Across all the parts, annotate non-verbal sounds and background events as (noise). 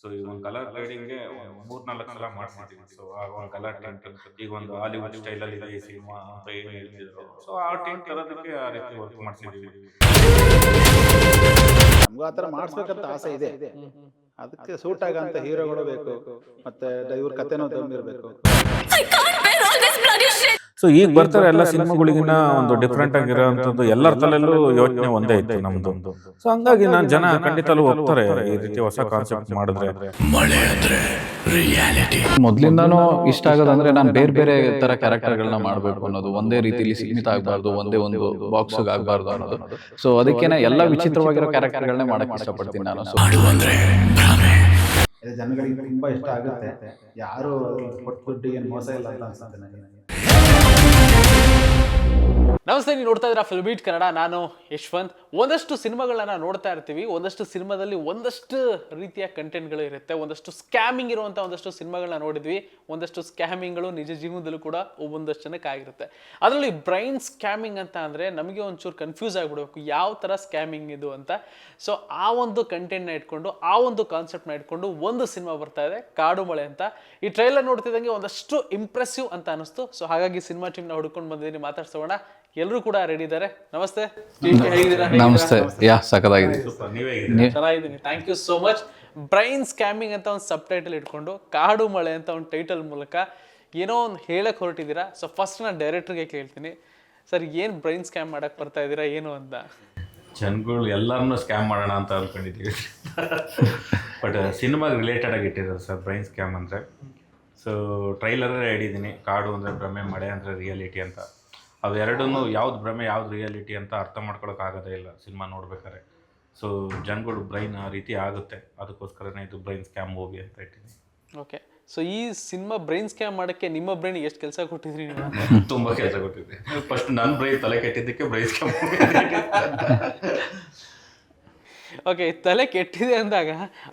So ಈಗ ಒಂದು colour ಗ್ರೇಡಿಂಗ್ಗೆ ಮೂರ್ ನಾಲ್ಕು ಸಲ ಮಾಡ್ಸಿದ್ದೀವಿ ಸೊ ಆಗ ಒಂದು ಕಲರ್ ಟೆಂಟ್ ಈಗ ಒಂದು ಹಾಲಿವುಡ್ ಸ್ಟೈಲಲ್ಲಿ ಇದೆ ಈ ಸಿನಿಮಾ ಅಂತ ಏನು ಹೇಳ್ತಿದ್ರು ಸೊ ಆ ಟೆಂಟ್ ತರೋದಕ್ಕೆ ಆ ರೀತಿ ವರ್ಕ್ ಮಾಡಿಸಿದ್ದೀವಿ ನಮ್ಗೂ ಆ ಥರ ಮಾಡಿಸ್ಬೇಕಂತ ಆಸೆ ಇದೆ. ಅದಕ್ಕೆ ಸೂಟ್ ಆಗಂತ ಹೀರೋಗಳು ಬೇಕು. ಮತ್ತೆ ಇವ್ರ ಕಥೆನೂ ತಂದಿರಬೇಕು ಸೊ ಈಗ ಬರ್ತಾರೆ ಎಲ್ಲ ಸಿನಿಮಾಗಳಿಗಿನ್ನ ಒಂದು ಡಿಫ್ರೆಂಟ್ ಆಗಿರೋಂಥದ್ದು ಎಲ್ಲರ ತಲೆಯಲ್ಲೂ ಯೋಚನೆ ಒಂದೇ ಇತ್ತು ನಮ್ದು. ಸೊ ಹಂಗಾಗಿ ನಾನು ಜನ ಖಂಡಿತಲೂ ಹೋಗ್ತಾರೆ ಈ ರೀತಿ ಹೊಸ ಕಾನ್ಸೆಪ್ಟ್ ಮಾಡಿದ್ರೆ. ಮೊದ್ಲಿಂದಾನು ಇಷ್ಟ ಆಗೋದಂದ್ರೆ ನಾನು ಬೇರೆ ಬೇರೆ ತರ ಕ್ಯಾರೆಕ್ಟರ್ಗಳನ್ನ ಮಾಡ್ಬೇಕು ಅನ್ನೋದು ಒಂದೇ ರೀತಿಲಿ ಸೀಮಿತ ಆಗಬಾರ್ದು ಒಂದೇ ಒಂದು ಬಾಕ್ಸ್ ಆಗಬಾರ್ದು ಅನ್ನೋದು. ಸೊ ಅದಕ್ಕೇನೆ ಎಲ್ಲ ವಿಚಿತ್ರವಾಗಿರೋ ಕ್ಯಾರೆಕ್ಟರ್ಗಳನ್ನೇ ಮಾಡಕ್ ಇಷ್ಟಪಡ್ತೀನಿ ನಾನು. ಜನಗಳಿಗೆ ತುಂಬಾ ಇಷ್ಟ ಆಗುತ್ತೆ. ಯಾರು ಕೊಟ್ಟು ದುಡ್ಡಿಗೆ ಏನು ಮೋಸ ಇಲ್ಲ ಅಂತ ಅನ್ಸುತ್ತೆ ನನಗೆ ನಮಸ್ತೆ, ನೀವು ನೋಡ್ತಾ ಇದ್ದೀರಾ ಫಿಲ್ಬೀಟ್ ಕನ್ನಡ. ನಾನು ಯಶ್ವಂತ್. ಒಂದಷ್ಟು ಸಿನಿಮಾಗಳನ್ನ ನೋಡ್ತಾ ಇರ್ತೀವಿ. ಒಂದಷ್ಟು ಸಿನಿಮಾದಲ್ಲಿ ಒಂದಷ್ಟು ರೀತಿಯ ಕಂಟೆಂಟ್ಗಳು ಇರುತ್ತೆ. ಒಂದಷ್ಟು ಸ್ಕ್ಯಾಮಿಂಗ್ ಇರುವಂಥ ಒಂದಷ್ಟು ಸಿನಿಮಾಗಳನ್ನ ನೋಡಿದ್ವಿ. ಒಂದಷ್ಟು ಸ್ಕ್ಯಾಮಿಂಗ್ಗಳು ನಿಜ ಜೀವನದಲ್ಲೂ ಕೂಡ ಒಂದಷ್ಟು ಜನಕ್ಕೆ ಆಗಿರುತ್ತೆ. ಅದರಲ್ಲಿ ಬ್ರೈನ್ ಸ್ಕ್ಯಾಮಿಂಗ್ ಅಂತ ಅಂದರೆ ನಮಗೆ ಒಂಚೂರು ಕನ್ಫ್ಯೂಸ್ ಆಗಿಬಿಡ್ಬೇಕು. ಯಾವ ಥರ ಸ್ಕ್ಯಾಮಿಂಗ್ ಇದು ಅಂತ. ಸೊ ಆ ಒಂದು ಕಂಟೆಂಟ್ನ ಇಟ್ಕೊಂಡು, ಆ ಒಂದು ಕಾನ್ಸೆಪ್ಟ್ನ ಇಟ್ಕೊಂಡು ಒಂದು ಸಿನಿಮಾ ಬರ್ತಾ ಇದೆ, ಕಾಡು ಮಳೆ ಅಂತ. ಈ ಟ್ರೈಲರ್ ನೋಡ್ತಿದ್ದಂಗೆ ಒಂದಷ್ಟು ಇಂಪ್ರೆಸಿವ್ ಅಂತ ಅನಿಸ್ತು. ಸೊ ಹಾಗಾಗಿ ಸಿನಿಮಾ ಟೀಮ್ನ ಹುಡ್ಕೊಂಡು ಬಂದಿದ್ದೀನಿ, ಮಾತಾಡ್ಸೋಣ. ಎಲ್ಲರೂ ಕೂಡ ರೆಡಿ ಇದ್ದಾರೆ. ನಮಸ್ತೆ. ಹೇಗಿದ್ದೀರಾ? ನಮಸ್ತೆ. ಯಾ ಸಖತ್ತಾಗಿದೆ. ನೀವೇ ಚೆನ್ನಾಗಿದ್ದೀನಿ. Thank you so much brain scamming ಅಂತ ಒಂದು ಸಬ್ ಟೈಟಲ್ ಇಟ್ಕೊಂಡು ಕಾಡು ಮಳೆ ಅಂತ ಒಂದು ಟೈಟಲ್ ಮೂಲಕ ಏನೋ ಒಂದು ಹೇಳಕ್ಕೆ ಹೊರಟಿದ್ದೀರಾ? ಸೊ ಫಸ್ಟ್ ನಾನು ಡೈರೆಕ್ಟ್ರಿಗೆ ಕೇಳ್ತೀನಿ. ಸರ್ ಏನು ಬ್ರೈನ್ ಸ್ಕ್ಯಾಮ್ ಮಾಡಕ್ಕೆ ಬರ್ತಾ ಇದ್ದೀರಾ ಏನು ಅಂತ? ಜನಗಳು ಎಲ್ಲರನ್ನೂ ಸ್ಕ್ಯಾಮ್ ಮಾಡೋಣ ಅಂತ ಅಂದ್ಕೊಂಡಿದ್ದೀವಿ ಬಟ್ ಸಿನಿಮಾಗೆ ರಿಲೇಟೆಡ್ ಆಗಿ ಇಟ್ಟಿದ್ದಾರೆ ಸರ್ ಬ್ರೈನ್ ಸ್ಕ್ಯಾಮ್ ಅಂದರೆ. ಸೊ ಟ್ರೈಲರೇ ಹೇಳಿದ್ದೀನಿ ಕಾಡು ಅಂದರೆ ಭ್ರಮೆ ಮಳೆ ಅಂದರೆ ರಿಯಾಲಿಟಿ ಅಂತ. ಅವೆರಡೂ ಯಾವ್ದು ಭ್ರಮೆ ಯಾವ್ದು ರಿಯಾಲಿಟಿ ಅಂತ ಅರ್ಥ ಮಾಡ್ಕೊಳಕ್ ಆಗದೇ ಇಲ್ಲ ಸಿನಿಮಾ ನೋಡ್ಬೇಕಾದ್ರೆ. ಸೊ ಜನಗಳು ಬ್ರೈನ್ ಆ ರೀತಿ ಆಗುತ್ತೆ. ಅದಕ್ಕೋಸ್ಕರನೇ ಇದು ಬ್ರೈನ್ ಸ್ಕ್ಯಾಮ್ ಹೋಗಿ ಅಂತ ಇಟ್ಟಿದ್ದೀನಿ. ಓಕೆ ಸೊ ಈ ಸಿನಿಮಾ ಬ್ರೈನ್ ಸ್ಕ್ಯಾಮ್ ಮಾಡೋಕ್ಕೆ ನಿಮ್ಮ ಬ್ರೈನ್ ಎಷ್ಟು ಕೆಲಸ ಕೊಟ್ಟಿದ್ರಿ ನೀವು? (laughs) ತುಂಬ ಕೆಲಸ ಕೊಟ್ಟಿದ್ದೆ. ಫಸ್ಟ್ ನನ್ನ ಬ್ರೈನ್ ತಲೆ ಕೆಟ್ಟಿದ್ದಕ್ಕೆ ಬ್ರೈನ್ ಸ್ಕ್ಯಾಮ್ ಓಕೆ ತಲೆ ಕೆಟ್ಟಿದೆ ಅಂದಾಗ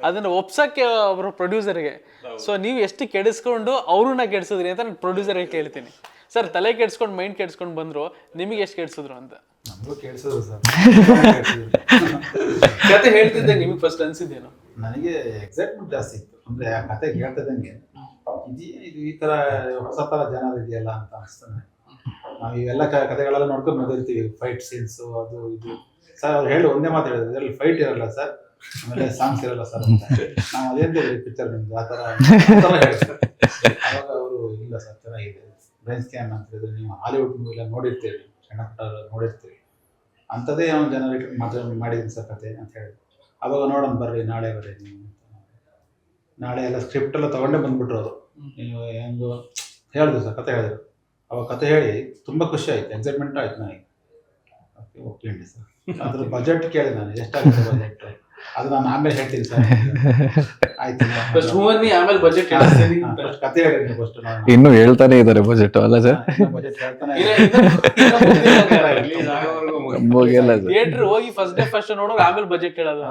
ಅದನ್ನು ಒಪ್ಸಕ್ಕೆ ಅವರು ಪ್ರೊಡ್ಯೂಸರ್ಗೆ ಸೊ ನೀವು ಎಷ್ಟು ಕೆಡಿಸ್ಕೊಂಡು ಅವ್ರನ್ನ ಕೆಡಿಸಿದ್ರಿ ಅಂತ ನಾನು ಪ್ರೊಡ್ಯೂಸರ್ಗೆ ಕೇಳ್ತೀನಿ. ಸರ್ ತಲೆ ಕೆಡ್ಸ್ಕೊಂಡು ಮೈಂಡ್ ಕೆಡ್ಸ್ಕೊಂಡು ಬಂದ್ರು ನಿಮಗೆ ಎಷ್ಟು ಕೆಡ್ಸಿದ್ರು ಅಂತ? ನಮಗೂ ಕೇಳಿಸಿದ್ರು ಸರ್. ಕತೆ ಹೇಳ್ತಿದ್ದೆ ನಿಮಗೆ ಫಸ್ಟ್ ಅನ್ಸಿದ್ದೇನು? ನನಗೆ ಎಕ್ಸೈಟ್ಮೆಂಟ್ ಜಾಸ್ತಿ ಇತ್ತು. ಅಂದ್ರೆ ಆ ಕತೆ ಕೇಳ್ತಿದ್ದಂಗೆ ಇದು ಇದು ಈ ತರ ಹೊಸ ತರ ಜನ ಇದೆಯಲ್ಲ ಅಂತ ಅನಿಸ್ತಾನೆ ನಾವು ಇವೆಲ್ಲ ಕ- ಕಥೆಗಳೆಲ್ಲ ನೋಡ್ಕೊಂಡು ಬಂದಿರ್ತೀವಿ. ಫೈಟ್ ಸೀನ್ಸ್ ಅದು ಇದು. ಸರ್ ಅವ್ರು ಹೇಳಿ ಒಂದೇ ಮಾತು ಹೇಳಿದ್ರು. ಇದರಲ್ಲಿ ಫೈಟ್ ಇರಲ್ಲ ಸರ್. ಆಮೇಲೆ ಸಾಂಗ್ಸ್ ಇರಲ್ಲ ಸರ್ ಅಂತ. ನಾವು ಅದೇಂತ ಪಿಕ್ಚರ್ ನಿಮ್ದು? ಆ ತರ ಆ ಹೇಳ್ತಾರೆ ಅವಾಗ ಅವರು ಇಲ್ಲ ಸರ್ ಚೆನ್ನಾಗಿದೆ. ಬ್ರೈನ್ ಸ್ಕ್ಯಾನ್ ಅಂತ ಹೇಳಿದ್ರೆ ನೀವು ಹಾಲಿವುಡ್ ಮೂವಿ ಎಲ್ಲ ನೋಡಿರ್ತೀರಿ ಸಣ್ಣ ಪುಟ್ಟ ನೋಡಿರ್ತೀರಿ. ಅಂಥದ್ದೇ ಒಂದು ಜನರೇಟ್ ಮಾತ್ರ ಮಾಡಿದ್ದೀನಿ ಸರ್ ಕತೆ ಅಂತ ಹೇಳಿ. ಅವಾಗ ನೋಡೋಣ ಬರ್ರಿ, ನಾಳೆ ಬರ್ರಿ ನೀವು. ನಾಳೆ ಎಲ್ಲ ಸ್ಕ್ರಿಪ್ಟ್ ಎಲ್ಲ ತೊಗೊಂಡೇ ಬಂದ್ಬಿಟ್ರು ಅವರು ನೀವು ಹೆಂಗು ಹೇಳಿದ್ರು ಸರ್, ಕತೆ ಹೇಳಿದ್ರು. ಅವಾಗ ಕತೆ ಹೇಳಿ ತುಂಬ ಖುಷಿ ಆಯ್ತು ಎಕ್ಸೈಟ್ಮೆಂಟ್ ಆಯ್ತು ನನಗೆ. Okay sir. ಅದ್ರ ಬಜೆಟ್ ಕೇಳಿ ನಾನು, ಎಷ್ಟಾಗುತ್ತೆ ಬಜೆಟ್ ಅದು ನಾನು ಆಮೇಲೆ ಹೇಳ್ತೀನಿ ಸರ್. ಆಯ್ತು ಫಸ್ಟ್ ಮೂವನ್ನಿ ಆಮೇಲೆ ಬಜೆಟ್ ಹೇಳ್ತೀನಿ ಕತೆ ಹೇಳಿದ್ದೀನಿ ಫಸ್ಟ್ ನಾನು. ಇನ್ನು ಹೇಳ್ತಾನೆ ಇದಾರೆ ಬಜೆಟ್ ಅಲ್ಲ ಸರ್ ಬಜೆಟ್ ಹೇಳ್ತಾನೆ ಮುಗಿಯಲ್ಲ ಸರ್ ಥಿಯೇಟರ್ ಹೋಗಿ ಫಸ್ಟ್ ಡೇ ಫಸ್ಟ್ ನೋಡೋ ಆಮೇಲೆ ಬಜೆಟ್ ಹೇಳೋದು.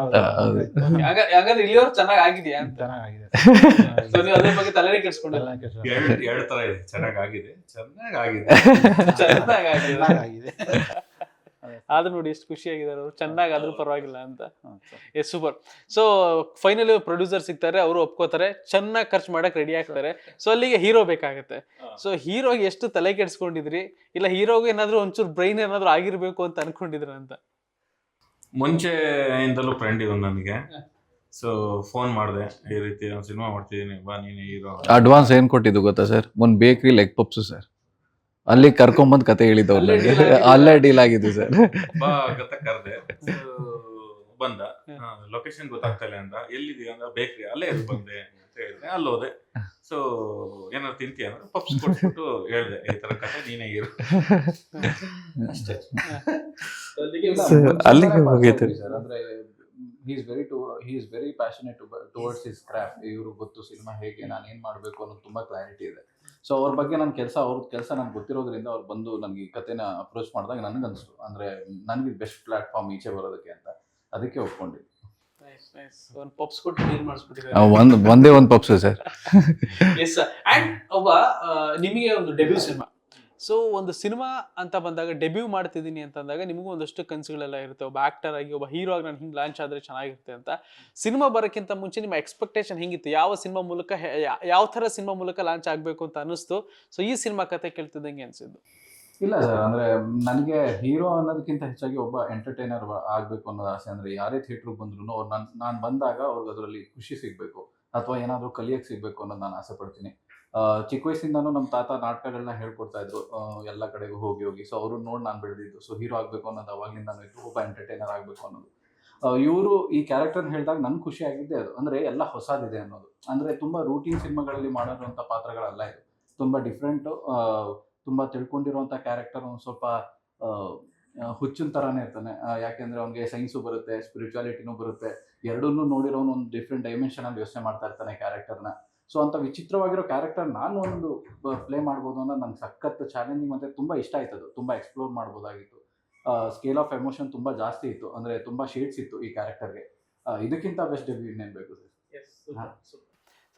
ಹಾಗಾದ್ರೆ ಇಲ್ಲಿಯವ್ರು ಚೆನ್ನಾಗಿ ಆಗಿದೆಯಾ ಅಂತ. ಚೆನ್ನಾಗಿದೆ ಸೊ ನೀವು ಅದ್ರ ಬಗ್ಗೆ ತಲೆನೇ ಕೆಡ್ಸ್ಕೊಂಡಿಲ್ಲ ಎರಡು ಎರಡು ಥರ ಇದೆ. ಚೆನ್ನಾಗಿ ಆಗಿದೆ. ಚೆನ್ನಾಗಿ ಆಗಿದೆ. ಚೆನ್ನಾಗಿದೆ ಆದ್ರೂ ನೋಡಿ ಎಷ್ಟು ಖುಷಿಯಾಗಿದ್ದಾರೆ ಅವರು. ಚೆನ್ನಾಗಿ ಆದ್ರೂ ಪರವಾಗಿಲ್ಲ ಅಂತ. Yes super so finally producer ಸಿಗ್ತಾರೆ ಅವರು ಒಪ್ಕೋತಾರೆ ಚೆನ್ನಾಗಿ ಖರ್ಚು ಮಾಡಕ್ ರೆಡಿ ಆಗ್ತಾರೆ. ಸೊ ಅಲ್ಲಿಗೆ ಹೀರೋ ಬೇಕಾಗುತ್ತೆ. ಸೊ ಹೀರೋಗೆ ಎಷ್ಟು ತಲೆ ಕೆಡ್ಸ್ಕೊಂಡಿದ್ರಿ? ಇಲ್ಲ ಹೀರೋಗೆ ಏನಾದ್ರು ಒಂಚೂರು ಬ್ರೈನ್ ಏನಾದ್ರು ಆಗಿರ್ಬೇಕು ಅಂತ ಅನ್ಕೊಂಡಿದ್ರ ಅಂತ? ಮುಂಚೆ ಇಂದಲೂ ಫ್ರೆಂಡ್ ಇವನು ನನಗೆ. ಸೊ ಫೋನ್ ಮಾಡಿದೆ ಈ ರೀತಿ ಒಂದು ಸಿನಿಮಾ ಮಾಡ್ತಿದ್ದೀನಿ ಬಾ ನೀನು ಹೀರೋ ಅಡ್ವಾನ್ಸ್ ಏನ್ ಕೊಟ್ಟಿದ್ದು ಗೊತ್ತಾ ಸರ್ ಒಂದು ಬೇಕ್ರಿ ಲೆಗ್ ಪಪ್ಸು ಸರ್ ಅಲ್ಲಿ ಕರ್ಕೊಂಬಂದ್ ಕತೆ ಹೇಳಿದ್ದು ಅಲ್ಲೇ ನನಗೆ ಅಲ್ಲೇ ಡೀಲ್ ಆಗಿದ್ದು ಸರ್. ಬಾ ಗತ್ತ ಕರೆದೆ ಬಂದ. ಲೊಕೇಶನ್ ಗೊತ್ತಾಗ್ತಲ್ಲ ಅಂತ ಅಂದ. ಎಲ್ಲಿದೀಯ ಅಂದ? ಬೇಕ್ರಿ. ಅಲ್ಲೇ ಇರು ಬಂದೆ ಅಂತ ಹೇಳಿದೆ. ಅಲ್ಲಿ ಹೋದೆ. ಸೊ ಏನಾದ್ರು ತಿಂತೀಯ ಅಂದ್ರೆ ಪಪ್ಸ್ ಕೊಟ್ಬಿಟ್ಟು ಹೇಳ್ದೆ. ಈ ತರ ಕತೆ ನೀನೇ ಇರು. ಅಷ್ಟೇ. ಅಲ್ಲಿಗೆ. ಸರ್ ಅಂದ್ರೆ he is very to he is very passionate towards his craft ಇವರು ಗೊತ್ತು ಸಿನಿಮಾ ಹೇಗೆ ನಾನು ಏನು ಮಾಡಬೇಕು ಅನ್ನೋದು ತುಂಬ ಕ್ಲಾರಿಟಿ ಇದೆ. ಸೊ ಅವ್ರ ಬಗ್ಗೆ ನನ್ನ ಕೆಲಸ ಅವ್ರ ಕೆಲಸ ನನಗೆ ಗೊತ್ತಿರೋದ್ರಿಂದ ಅವ್ರು ಬಂದು ನನಗೆ ಈ ಕತೆನ ಅಪ್ರೋಚ್ ಮಾಡಿದಾಗ ನನಗೆ ಅನಿಸ್ತು. ಅಂದರೆ ನನಗೆ ಬೆಸ್ಟ್ ಪ್ಲಾಟ್ಫಾರ್ಮ್ ಈಚೆ ಬರೋದಕ್ಕೆ ಅಂತ. ಅದಕ್ಕೆ ಒಪ್ಕೊಂಡಿದ್ದೆ. ಒಂದು ಒಂದ್ ಒಂದೇ ಒಂದು ಪಪ್ಸು ಸರ್. ಎಸ್ ಅಂಡ್ ಒಬ್ಬ ನಿಮಗೆ ಒಂದು ಡೆಬ್ಯೂ ಸಿನಿಮಾ ಸೊ ಒಂದು ಸಿನಿಮಾ ಅಂತ ಬಂದಾಗ ಡೆಬ್ಯೂ ಮಾಡ್ತಿದ್ದೀನಿ ಅಂತಂದಾಗ ನಿಮಗೂ ಒಂದಷ್ಟು ಕನಸುಗಳೆಲ್ಲ ಇರುತ್ತೆ. ಒಬ್ಬ ಆಕ್ಟರ್ ಆಗಿ, ಒಬ್ಬ ಹೀರೋ ಆಗಿ ನಾನು ಹಿಂಗೆ ಲಾಂಚ್ ಆದರೆ ಚೆನ್ನಾಗಿರುತ್ತೆ ಅಂತ. ಸಿನಿಮಾ ಬರೋಕ್ಕಿಂತ ಮುಂಚೆ ನಿಮ್ಮ ಎಕ್ಸ್ಪೆಕ್ಟೇಷನ್ ಹೆಂಗಿತ್ತು? ಯಾವ ಸಿನಿಮಾ ಮೂಲಕ ಯಾವ ಥರ ಸಿನಿಮಾ ಮೂಲಕ ಲಾಂಚ್ ಆಗಬೇಕು ಅಂತ ಅನ್ನಿಸ್ತು? ಸೊ ಈ ಸಿನಿಮಾ ಕತೆ ಕೇಳ್ತಿದ್ದಂಗೆ ಅನಿಸಿದ್ದು. ಇಲ್ಲ ಸರ್ ಅಂದ್ರೆ ನನಗೆ ಹೀರೋ ಅನ್ನೋದಕ್ಕಿಂತ ಹೆಚ್ಚಾಗಿ ಒಬ್ಬ ಎಂಟರ್ಟೈನರ್ ಆಗಬೇಕು ಅನ್ನೋದು ಆಸೆ. ಅಂದ್ರೆ ಯಾರೇ ಥಿಯೇಟ್ರಿಗೆ ಬಂದ್ರು ಅವ್ರು ನಾನು ನಾನು ಬಂದಾಗ ಅವ್ರಿಗೆ ಅದರಲ್ಲಿ ಖುಷಿ ಸಿಗಬೇಕು. ಅಥವಾ ಏನಾದರೂ ಕಲಿಯಕ್ಕೆ ಸಿಗಬೇಕು ಅನ್ನೋದು ನಾನು ಆಸೆ ಪಡ್ತೀನಿ. ಚಿಕ್ಕ ವಯಸ್ಸಿಂದಾನು ನಮ್ಮ ತಾತ ನಾಟಕಗಳನ್ನ ಹೇಳ್ಕೊಡ್ತಾ ಇದ್ರು ಎಲ್ಲ ಕಡೆಗೂ ಹೋಗಿ ಹೋಗಿ. ಸೊ ಅವರು ನೋಡಿ ನಾನು ಬೆಳೆದಿದ್ದು. ಸೊ ಹೀರೋ ಆಗಬೇಕು ಅನ್ನೋದು ಅವಾಗಿಂದ ಇತ್ತು. ಒಬ್ಬ ಎಂಟರ್ಟೈನರ್ ಆಗಬೇಕು ಅನ್ನೋದು. ಇವರು ಈ ಕ್ಯಾರೆಕ್ಟರ್ ಹೇಳಿದಾಗ ನನ್ಗೆ ಖುಷಿ ಆಗಿದ್ದೆ ಅದು. ಅಂದ್ರೆ ಎಲ್ಲ ಹೊಸದಿದೆ ಅನ್ನೋದು. ಅಂದ್ರೆ ತುಂಬಾ ರೂಟೀನ್ ಸಿನಿಮಾಗಳಲ್ಲಿ ಮಾಡಿರುವಂಥ ಪಾತ್ರಗಳಲ್ಲ ಇದು. ತುಂಬಾ ಡಿಫ್ರೆಂಟು ತುಂಬಾ ತಿಳ್ಕೊಂಡಿರುವಂಥ ಕ್ಯಾರೆಕ್ಟರ್ ಒಂದು ಸ್ವಲ್ಪ ಹುಚ್ಚಿನ ಥರನೇ ಇರ್ತಾನೆ. ಯಾಕೆಂದರೆ ಅವ್ನಿಗೆ ಸೈನ್ಸು ಬರುತ್ತೆ ಸ್ಪಿರಿಚುವಾಲಿಟಿನೂ ಬರುತ್ತೆ. ಎರಡನ್ನೂ ನೋಡಿರೋನು ಒಂದು ಡಿಫ್ರೆಂಟ್ ಡೈಮೆನ್ಷನಲ್ಲಿ ಯೋಚನೆ ಮಾಡ್ತಾ ಇರ್ತಾನೆ ಕ್ಯಾರೆಕ್ಟರ್ನ ಸೊ ಅಂತ ವಿಚಿತ್ರವಾಗಿರೋ ಕ್ಯಾರೆಕ್ಟರ್ ನಾನು ಒಂದು ಪ್ಲೇ ಮಾಡ್ಬೋದು ಅನ್ನೋ ನಂಗೆ ಸಖತ್ ಚಾಲೆಂಜಿಂಗ್ ಮತ್ತೆ ತುಂಬ ಇಷ್ಟ ಆಯ್ತು ಅದು ತುಂಬ ಎಕ್ಸ್ಪ್ಲೋರ್ ಮಾಡ್ಬೋದಾಗಿತ್ತು. ಸ್ಕೇಲ್ ಆಫ್ ಎಮೋಷನ್ ತುಂಬ ಜಾಸ್ತಿ ಇತ್ತು. ಅಂದರೆ ತುಂಬ ಶೇಡ್ಸ್ ಇತ್ತು ಈ ಕ್ಯಾರೆಕ್ಟರ್ಗೆ ಇದಕ್ಕಿಂತ ಬೆಸ್ಟ್ ಡೆಬ್ಯೂ ಇನ್ನೇನು ಬೇಕು ಸರ್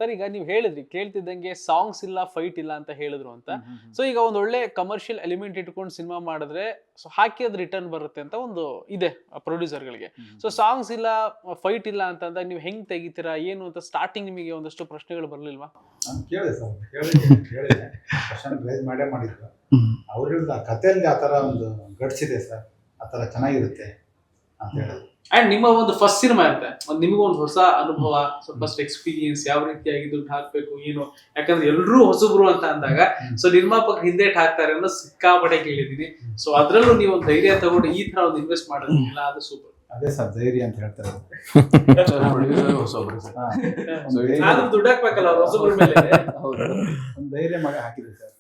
ಸರ್ ಈಗ ನೀವು ಹೇಳಿದ್ರಿ ಕೇಳ್ತಿದ್ದಂಗೆ ಸಾಂಗ್ಸ್ ಇಲ್ಲ ಫೈಟ್ ಇಲ್ಲ ಅಂತ ಹೇಳಿದ್ರು ಅಂತ. ಸೊ ಈಗ ಒಂದು ಒಳ್ಳೆ ಕಮರ್ಷಿಯಲ್ ಎಲಿಮೆಂಟ್ ಇಟ್ಕೊಂಡು ಸಿನಿಮಾ ಮಾಡಿದ್ರೆ ಸೊ ಹಾಕಿ ಅದು ರಿಟರ್ನ್ ಬರುತ್ತೆ ಅಂತ ಒಂದು ಇದೆ ಪ್ರೊಡ್ಯೂಸರ್ಗಳಿಗೆ ಸೊ ಸಾಂಗ್ಸ್ ಇಲ್ಲ ಫೈಟ್ ಇಲ್ಲ ಅಂತಂದಾಗ ನೀವು ಹೆಂಗ್ ತೆಗಿತೀರಾ ಏನು ಅಂತ ಸ್ಟಾರ್ಟಿಂಗ್ ನಿಮಗೆ ಒಂದಷ್ಟು ಪ್ರಶ್ನೆಗಳು ಬರ್ಲಿಲ್ವಾ? ನಾನು ಕೇಳಿದೆ ಸರ್ ಕೇಳಿದೆ ಕೇಳಿದೆ. ಕ್ವಶನ್ ರೈಸ್ ಮಾಡೇ ಮಾಡಿದ್ರು. ಅವ್ರು ಹೇಳಿದ ಆ ಕಥೆಯಲ್ಲಿ ಆ ಥರ ಒಂದು ಗಡ್ಸಿದೆ ಸರ್ ಆ ಥರ ಚೆನ್ನಾಗಿರುತ್ತೆ ಅಂತ ಹೇಳಿದ್ರು. ಅಂಡ್ ನಿಮ್ಮ ಒಂದು ಫಸ್ಟ್ ಸಿನಿಮಾ ಇರುತ್ತೆ ಒಂದು ನಿಮಗೂ ಒಂದು ಹೊಸ ಅನುಭವ ಫಸ್ಟ್ ಎಕ್ಸ್ಪೀರಿಯನ್ಸ್ ಯಾವ ರೀತಿಯಾಗಿ ದುಡ್ಡು ಹಾಕ್ಬೇಕು ಏನು? ಯಾಕಂದ್ರೆ ಎಲ್ಲರೂ ಹೊಸಬ್ರು ಅಂತ ಅಂದಾಗ ಸೊ ನಿರ್ಮಾಪಕ ಹಿಂದೆ ಹಾಕ್ತಾರೆ ಅನ್ನೋ ಸಿಕ್ಕಾಪಟ್ಟೆ ಕೇಳಿದೀನಿ ಸೊ ಅದ್ರಲ್ಲೂ ನೀವು ಒಂದು ಧೈರ್ಯ ತಗೊಂಡು ಈ ತರ ಒಂದು ಇನ್ವೆಸ್ಟ್ ಮಾಡೋದಿಲ್ಲ ಅದು ಸೂಪರ್ ಅದೇ ಸರ್ ಧೈರ್ಯ ಅಂತ ಹೇಳ್ತಾರೆ. ದುಡ್ಡು ಹಾಕ್ಬೇಕಲ್ಲ ಹೊಸಬ್ರ ಮೇಲೆ? ಹೌದು. ಒಂದು ಧೈರ್ಯ ಮಾಡಿ ಹಾಕಿದೆ ಸರ್.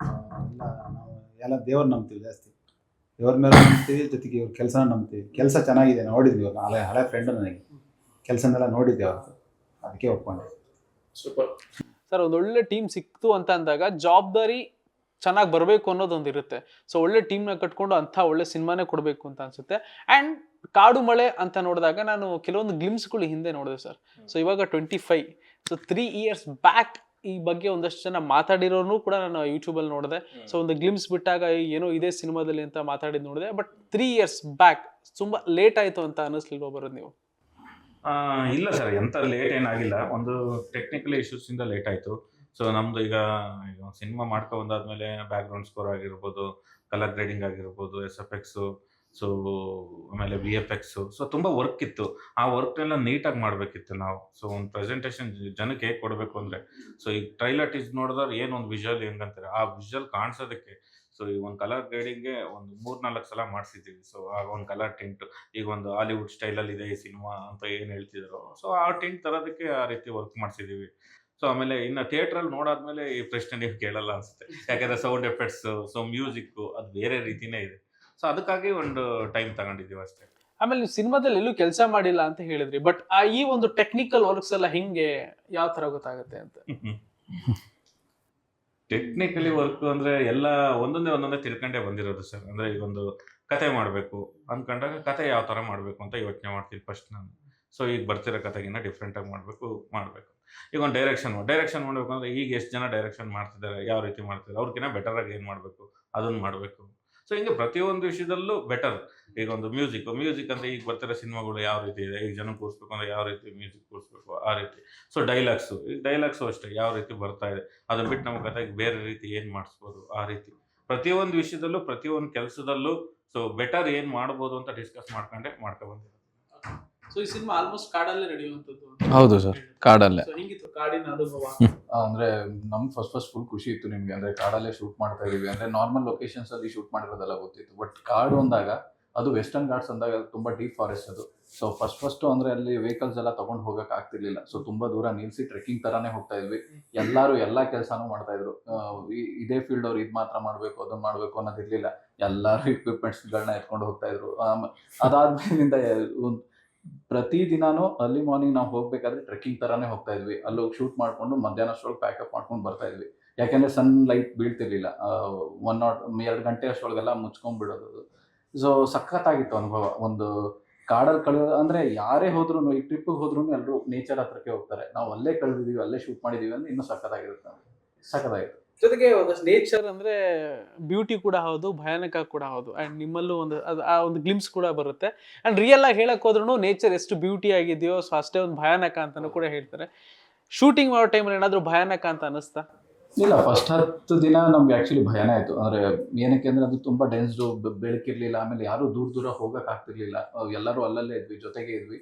ಎಲ್ಲ ನಾವು ಎಲ್ಲ ದೇವ್ರ ನಂಬ್ತೀವಿ ಜಾಸ್ತಿ. ದೇವ್ರ ಮೇಲೆ ನಂಬ್ತೀವಿ ಜೊತೆಗೆ ಇವ್ರ ಕೆಲಸ ನಂಬ್ತೀವಿ. ಕೆಲಸ ಚೆನ್ನಾಗಿದೆ ನೋಡಿದ್ವಿ ಇವಾಗ. ಹಳೆ ಹಳೆ ಫ್ರೆಂಡ್ ನನಗೆ. ಕೆಲಸನೆಲ್ಲ ನೋಡಿದ್ದೆ ಅವತ್ತು. ಅದಕ್ಕೆ ಒಪ್ಕೊಂಡೆ. ಸೂಪರ್ ಸರ್ ಒಂದು ಒಳ್ಳೆ ಟೀಮ್ ಸಿಕ್ತು ಅಂತ ಅಂದಾಗ ಜವಾಬ್ದಾರಿ ಚೆನ್ನಾಗಿ ಬರಬೇಕು ಅನ್ನೋದೊಂದು ಇರುತ್ತೆ. ಸೊ ಒಳ್ಳೆ ಟೀಮ್ನ ಕಟ್ಕೊಂಡು ಅಂಥ ಒಳ್ಳೆ ಸಿನಿಮಾನೇ ಕೊಡಬೇಕು ಅಂತ ಅನ್ಸುತ್ತೆ. ಆ್ಯಂಡ್ ಕಾಡು ಮಳೆ ಅಂತ ನೋಡಿದಾಗ ನಾನು ಕೆಲವೊಂದು ಗ್ಲಿಮ್ಸ್ಗಳು ಹಿಂದೆ ನೋಡಿದೆ ಸರ್ ಸೊ ಇವಾಗ twenty five so three years back ಈ ಬಗ್ಗೆ ಒಂದಷ್ಟು ಜನ ಮಾತಾಡಿರೋನು ಕೂಡ ನಾನು ಯೂಟ್ಯೂಬಲ್ಲಿ ನೋಡಿದೆ. ಸೊ ಒಂದು ಗ್ಲಿಮ್ಸ್ ಬಿಟ್ಟಾಗ ಏನೋ ಇದೇ ಸಿನಿಮಾದಲ್ಲಿ ಅಂತ ಮಾತಾಡಿದ್ ನೋಡಿದೆ. ಬಟ್ ತ್ರೀ ಇಯರ್ಸ್ ಬ್ಯಾಕ್ ತುಂಬ ಲೇಟ್ ಆಯಿತು ಅಂತ ಅನ್ನಿಸ್ಲಿಲ್ವಾ ಬರೋದು ನೀವು? ಇಲ್ಲ ಸರ್ ಎಂಥ ಲೇಟ್ ಏನಾಗಿಲ್ಲ ಒಂದು ಟೆಕ್ನಿಕಲ್ ಇಶ್ಯೂಸಿಂದ ಲೇಟ್ ಆಯಿತು. ಸೊ ನಮ್ಮದು ಈಗ ಸಿನಿಮಾ ಮಾಡ್ಕೊ ಬಂದಾದ್ಮೇಲೆ ಬ್ಯಾಕ್ಗ್ರೌಂಡ್ ಸ್ಕೋರ್ ಆಗಿರ್ಬೋದು ಕಲರ್ ಗ್ರೇಡಿಂಗ್ ಆಗಿರ್ಬೋದು ಎಸ್ ಎಫ್ ಎಕ್ಸು ಸೊ ಆಮೇಲೆ ವಿ ಎಫ್ ಎಕ್ಸು ಸೊ ತುಂಬ ವರ್ಕ್ ಇತ್ತು. ಆ ವರ್ಕ್ ಎಲ್ಲ ನೀಟಾಗಿ ಮಾಡಬೇಕಿತ್ತು ನಾವು. ಸೊ ಒಂದು ಪ್ರೆಸೆಂಟೇಷನ್ ಜನಕ್ಕೆ ಹೇಗೆ ಕೊಡಬೇಕು ಅಂದರೆ ಸೊ ಈಗ ಟ್ರೈಲರ್ ಟೀಸ್ ನೋಡಿದ್ರೆ ಏನು ಒಂದು ವಿಜುವಲ್ ಹೆಂಗಂತಾರೆ? ಆ ವಿಜುವಲ್ ಕಾಣಿಸೋದಕ್ಕೆ ಸೊ ಈಗ ಒಂದು ಕಲರ್ ಗ್ರೇಡಿಂಗ್ಗೆ ಒಂದು ಮೂರು ನಾಲ್ಕು ಸಲ ಮಾಡಿಸಿದ್ದೀವಿ. ಸೊ ಆಗ ಒಂದು ಕಲರ್ ಟಿಂಟ್ ಈಗ ಒಂದು ಹಾಲಿವುಡ್ ಸ್ಟೈಲಲ್ಲಿ ಇದೆ ಈ ಸಿನಿಮಾ ಅಂತ ಏನು ಹೇಳ್ತಿದ್ರು? ಸೊ ಆ ಟಿಂಟ್ ತರೋದಕ್ಕೆ ಆ ರೀತಿ ವರ್ಕ್ ಮಾಡಿಸಿದ್ದೀವಿ. ಸೊ ಆಮೇಲೆ ಇನ್ನು ಥಿಯೇಟ್ರಲ್ಲಿ ನೋಡಾದ್ಮೇಲೆ ಈ ಪ್ರಶ್ನೆ ನೀವು ಕೇಳಲ್ಲ ಅನಿಸುತ್ತೆ. ಯಾಕಂದರೆ ಸೌಂಡ್ ಎಫೆಕ್ಟ್ಸು ಸೊ ಮ್ಯೂಸಿಕ್ಕು ಅದು ಬೇರೆ ರೀತಿನೇ ಇದೆ. ಸೊ ಅದಕ್ಕಾಗಿ ಒಂದು ಟೈಮ್ ತಗೊಂಡಿದ್ದೀವಿ ಅಷ್ಟೇ. ಆಮೇಲೆ ನೀವು ಸಿನಿಮಾದಲ್ಲಿ ಎಲ್ಲೂ ಕೆಲಸ ಮಾಡಿಲ್ಲ ಅಂತ ಹೇಳಿದ್ರಿ ಬಟ್ ಆ ಈ ಒಂದು ಟೆಕ್ನಿಕಲ್ ವರ್ಕ್ಸ್ ಎಲ್ಲ ಹಿಂಗೆ ಯಾವ ತರ ಗೊತ್ತಾಗುತ್ತೆ ಅಂತ? ಟೆಕ್ನಿಕಲಿ ವರ್ಕ್ ಅಂದರೆ ಎಲ್ಲ ಒಂದೊಂದೇ ಒಂದೊಂದೇ ತಿಳ್ಕೊಂಡೇ ಬಂದಿರೋದು ಸರ್. ಅಂದರೆ ಈಗ ಒಂದು ಕತೆ ಮಾಡಬೇಕು ಅಂದ್ಕೊಂಡಾಗ ಕತೆ ಯಾವ ಥರ ಮಾಡಬೇಕು ಅಂತ ಯೋಚನೆ ಮಾಡ್ತೀನಿ ಫಸ್ಟ್ ನಾನು. ಸೊ ಈಗ ಬರ್ತಿರೋ ಕತೆಗಿನ್ನ ಡಿಫ್ರೆಂಟಾಗಿ ಮಾಡಬೇಕು ಮಾಡಬೇಕು. ಈಗ ಒಂದು ಡೈರೆಕ್ಷನ್ ಡೈರೆಕ್ಷನ್ ಮಾಡಬೇಕು ಅಂದರೆ ಈಗ ಎಷ್ಟು ಜನ ಡೈರೆಕ್ಷನ್ ಮಾಡ್ತಿದ್ದಾರೆ ಯಾವ ರೀತಿ ಮಾಡ್ತಿದ್ದಾರೆ ಅವ್ರಿಗಿನ್ನ ಬೆಟರಾಗಿ ಏನು ಮಾಡಬೇಕು ಅದನ್ನು ಮಾಡಬೇಕು. ಸೊ ಹಿಂಗೆ ಪ್ರತಿಯೊಂದು ವಿಷಯದಲ್ಲೂ ಬೆಟರ್ ಈಗ ಒಂದು ಮ್ಯೂಸಿಕ್ ಮ್ಯೂಸಿಕ್ ಅಂದರೆ ಈಗ ಬರ್ತಿರೋ ಸಿನಿಮಾಗಳು ಯಾವ ರೀತಿ ಇದೆ? ಈಗ ಜನ ಕೂರಿಸ್ಬೇಕು ಅಂದರೆ ಯಾವ ರೀತಿ ಮ್ಯೂಸಿಕ್ ಕೂರಿಸ್ಬೇಕು ಆ ರೀತಿ. ಸೊ ಡೈಲಾಗ್ಸು ಈಗ ಡೈಲಾಗ್ಸು ಅಷ್ಟೇ. ಯಾವ ರೀತಿ ಬರ್ತಾ ಇದೆ? ಅದನ್ನ ಬಿಟ್ಟು ನಮ್ಮ ಕತೆಗೆ ಬೇರೆ ರೀತಿ ಏನು ಮಾಡಿಸ್ಬೋದು? ಆ ರೀತಿ. ಪ್ರತಿಯೊಂದು ವಿಷಯದಲ್ಲೂ, ಪ್ರತಿಯೊಂದು ಕೆಲಸದಲ್ಲೂ ಸೊ ಬೆಟರ್ ಏನು ಮಾಡ್ಬೋದು ಅಂತ ಡಿಸ್ಕಸ್ ಮಾಡ್ಕೊಂಡೆ, ಮಾಡ್ಕೊ ಬಂದಿರೋದು. ಸೊ ಈ ಸಿನಿಮಾ ಆಲ್ಮೋಸ್ಟ್ ಕಾಡಲ್ಲೇ ನಡೆಯುವಂಥದ್ದು ಹೌದು ಸರ್ ಕಾಡಲ್ಲೇ. ಸೊ ಹಿಂಗಿತ್ತು ಕಾಡಿನ ಅನುಭವ. (laughs) ಅಂದ್ರೆ ನಮ್ಗೆ ಫಸ್ಟ್ ಫಸ್ಟ್ ಫುಲ್ ಖುಷಿ ಇತ್ತು ನಿಮ್ಗೆ. ಅಂದ್ರೆ ಕಾಡಲ್ಲೇ ಶೂಟ್ ಮಾಡ್ತಾ ಇದೀವಿ. ಅಂದ್ರೆ ನಾರ್ಮಲ್ ಲೊಕೇಶನ್ಸ್ ಅಲ್ಲಿ ಶೂಟ್ ಮಾಡಿರೋದೆಲ್ಲ ಗೊತ್ತಿತ್ತು. ಬಟ್ ಕಾಡು ಅಂದಾಗ ಅದು ವೆಸ್ಟರ್ನ್ ಘಾಟ್ಸ್ ಅಂದಾಗ ತುಂಬಾ ಡೀಪ್ ಫಾರೆಸ್ಟ್ ಅದು. ಸೊ ಫಸ್ಟ್ ಫಸ್ಟ್ ಅಂದ್ರೆ ಅಲ್ಲಿ ವೆಹಿಕಲ್ಸ್ ಎಲ್ಲ ತಗೊಂಡು ಹೋಗಕ್ ಆಗ್ತಿರ್ಲಿಲ್ಲ. ಸೊ ತುಂಬಾ ದೂರ ನಿಲ್ಸಿ ಟ್ರೆಕ್ಕಿಂಗ್ ತರಾನೇ ಹೋಗ್ತಾ ಇದ್ವಿ. ಎಲ್ಲರೂ ಎಲ್ಲಾ ಕೆಲಸನೂ ಮಾಡ್ತಾ ಇದ್ರು. ಆ, ಈ- ಇದೇ ಫೀಲ್ಡ್ ಅವ್ರು ಇದ್ ಮಾತ್ರ ಮಾಡ್ಬೇಕು ಅದನ್ನ ಮಾಡ್ಬೇಕು ಅನ್ನೋದಿರ್ಲಿಲ್ಲ. ಎಲ್ಲಾರು equipments ಗಳನ್ನ ಎತ್ಕೊಂಡು ಹೋಗ್ತಾ ಇದ್ರು. ಆಮ್, ಅದಾದ್ಮೇಲಿಂದ ಒಂದ್ ಪ್ರತಿ ದಿನಾನು ಅರ್ಲಿ ಮಾರ್ನಿಂಗ್ ನಾವು ಹೋಗ್ಬೇಕಾದ್ರೆ ಟ್ರೆಕ್ಕಿಂಗ್ ತರಾನೇ ಹೋಗ್ತಾ ಇದ್ವಿ. ಅಲ್ಲಿ ಹೋಗಿ ಶೂಟ್ ಮಾಡ್ಕೊಂಡು ಮಧ್ಯಾಹ್ನ ಅಷ್ಟೊಳಗೆ ಪ್ಯಾಕಪ್ ಮಾಡ್ಕೊಂಡು ಬರ್ತಾ ಇದ್ವಿ. ಯಾಕೆಂದ್ರೆ ಸನ್ ಲೈಟ್ ಬೀಳ್ತಿರ್ಲಿಲ್ಲ. ಒನ್ ನಾಟ್ ಎರಡು ಗಂಟೆ ಅಷ್ಟೊಳಗೆಲ್ಲ ಮುಚ್ಕೊಂಡ್ಬಿಡೋದು ಸೊ ಸಖತ್ತಾಗಿತ್ತು ಅನುಭವ. ಒಂದು ಕಾಡಲ್ಲಿ ಕಳೆಯೋ ಅಂದ್ರೆ ಯಾರೇ ಹೋದ್ರು ಈ ಟ್ರಿಪ್ಗೆ ಹೋದ್ರು ಎಲ್ಲರೂ ನೇಚರ್ ಹತ್ರಕ್ಕೆ ಹೋಗ್ತಾರೆ. ನಾವು ಅಲ್ಲೇ ಕಳೆದಿದ್ದೀವಿ ಅಲ್ಲೇ ಶೂಟ್ ಮಾಡಿದೀವಿ ಅಂದ್ರೆ ಇನ್ನೂ ಸಖತ್ತಾಗಿರುತ್ತೆ. ಸಖತ್ತಾಗಿತ್ತು. ಜೊತೆಗೆ ಒಂದಷ್ಟು ನೇಚರ್ ಅಂದ್ರೆ ಬ್ಯೂಟಿ ಕೂಡ ಹೌದು, ಭಯಾನಕ ಕೂಡ ಹೌದು. ಅಂಡ್ ನಿಮ್ಮಲ್ಲೂ ಒಂದು ಆ ಒಂದು ಗ್ಲಿಮ್ಸ್ ಕೂಡ ಬರುತ್ತೆ. ಅಂಡ್ ರಿಯಲ್ ಆಗಿ ಹೇಳಕ್ ಹೋದ್ರೂ ನೇಚರ್ ಎಷ್ಟು ಬ್ಯೂಟಿ ಆಗಿದೆಯೋ ಸೊ ಅಷ್ಟೇ ಒಂದು ಭಯಾನಕ ಅಂತಾನು ಕೂಡ ಹೇಳ್ತಾರೆ. ಶೂಟಿಂಗ್ ಮಾಡೋ ಟೈಮಲ್ಲಿ ಏನಾದರೂ ಭಯಾನಕ ಅಂತ ಅನಿಸ್ತಾ ಇಲ್ಲ ಫಸ್ಟ್ ಹತ್ತು ದಿನ ನಮ್ಗೆ ಆಕ್ಚುಲಿ ಭಯನೇ ಆಯ್ತು. ಅಂದ್ರೆ ಏನಕ್ಕೆ ಅಂದ್ರೆ ಅದು ತುಂಬಾ ಡೆನ್ಸ್ ಬೆಳಕಿರ್ಲಿಲ್ಲ, ಆಮೇಲೆ ಯಾರು ದೂರ ದೂರ ಹೋಗಕ್ ಆಗ್ತಿರ್ಲಿಲ್ಲ. ಎಲ್ಲರೂ ಅಲ್ಲಲ್ಲೇ ಇದ್ವಿ, ಜೊತೆಗೆ ಇದ್ವಿ.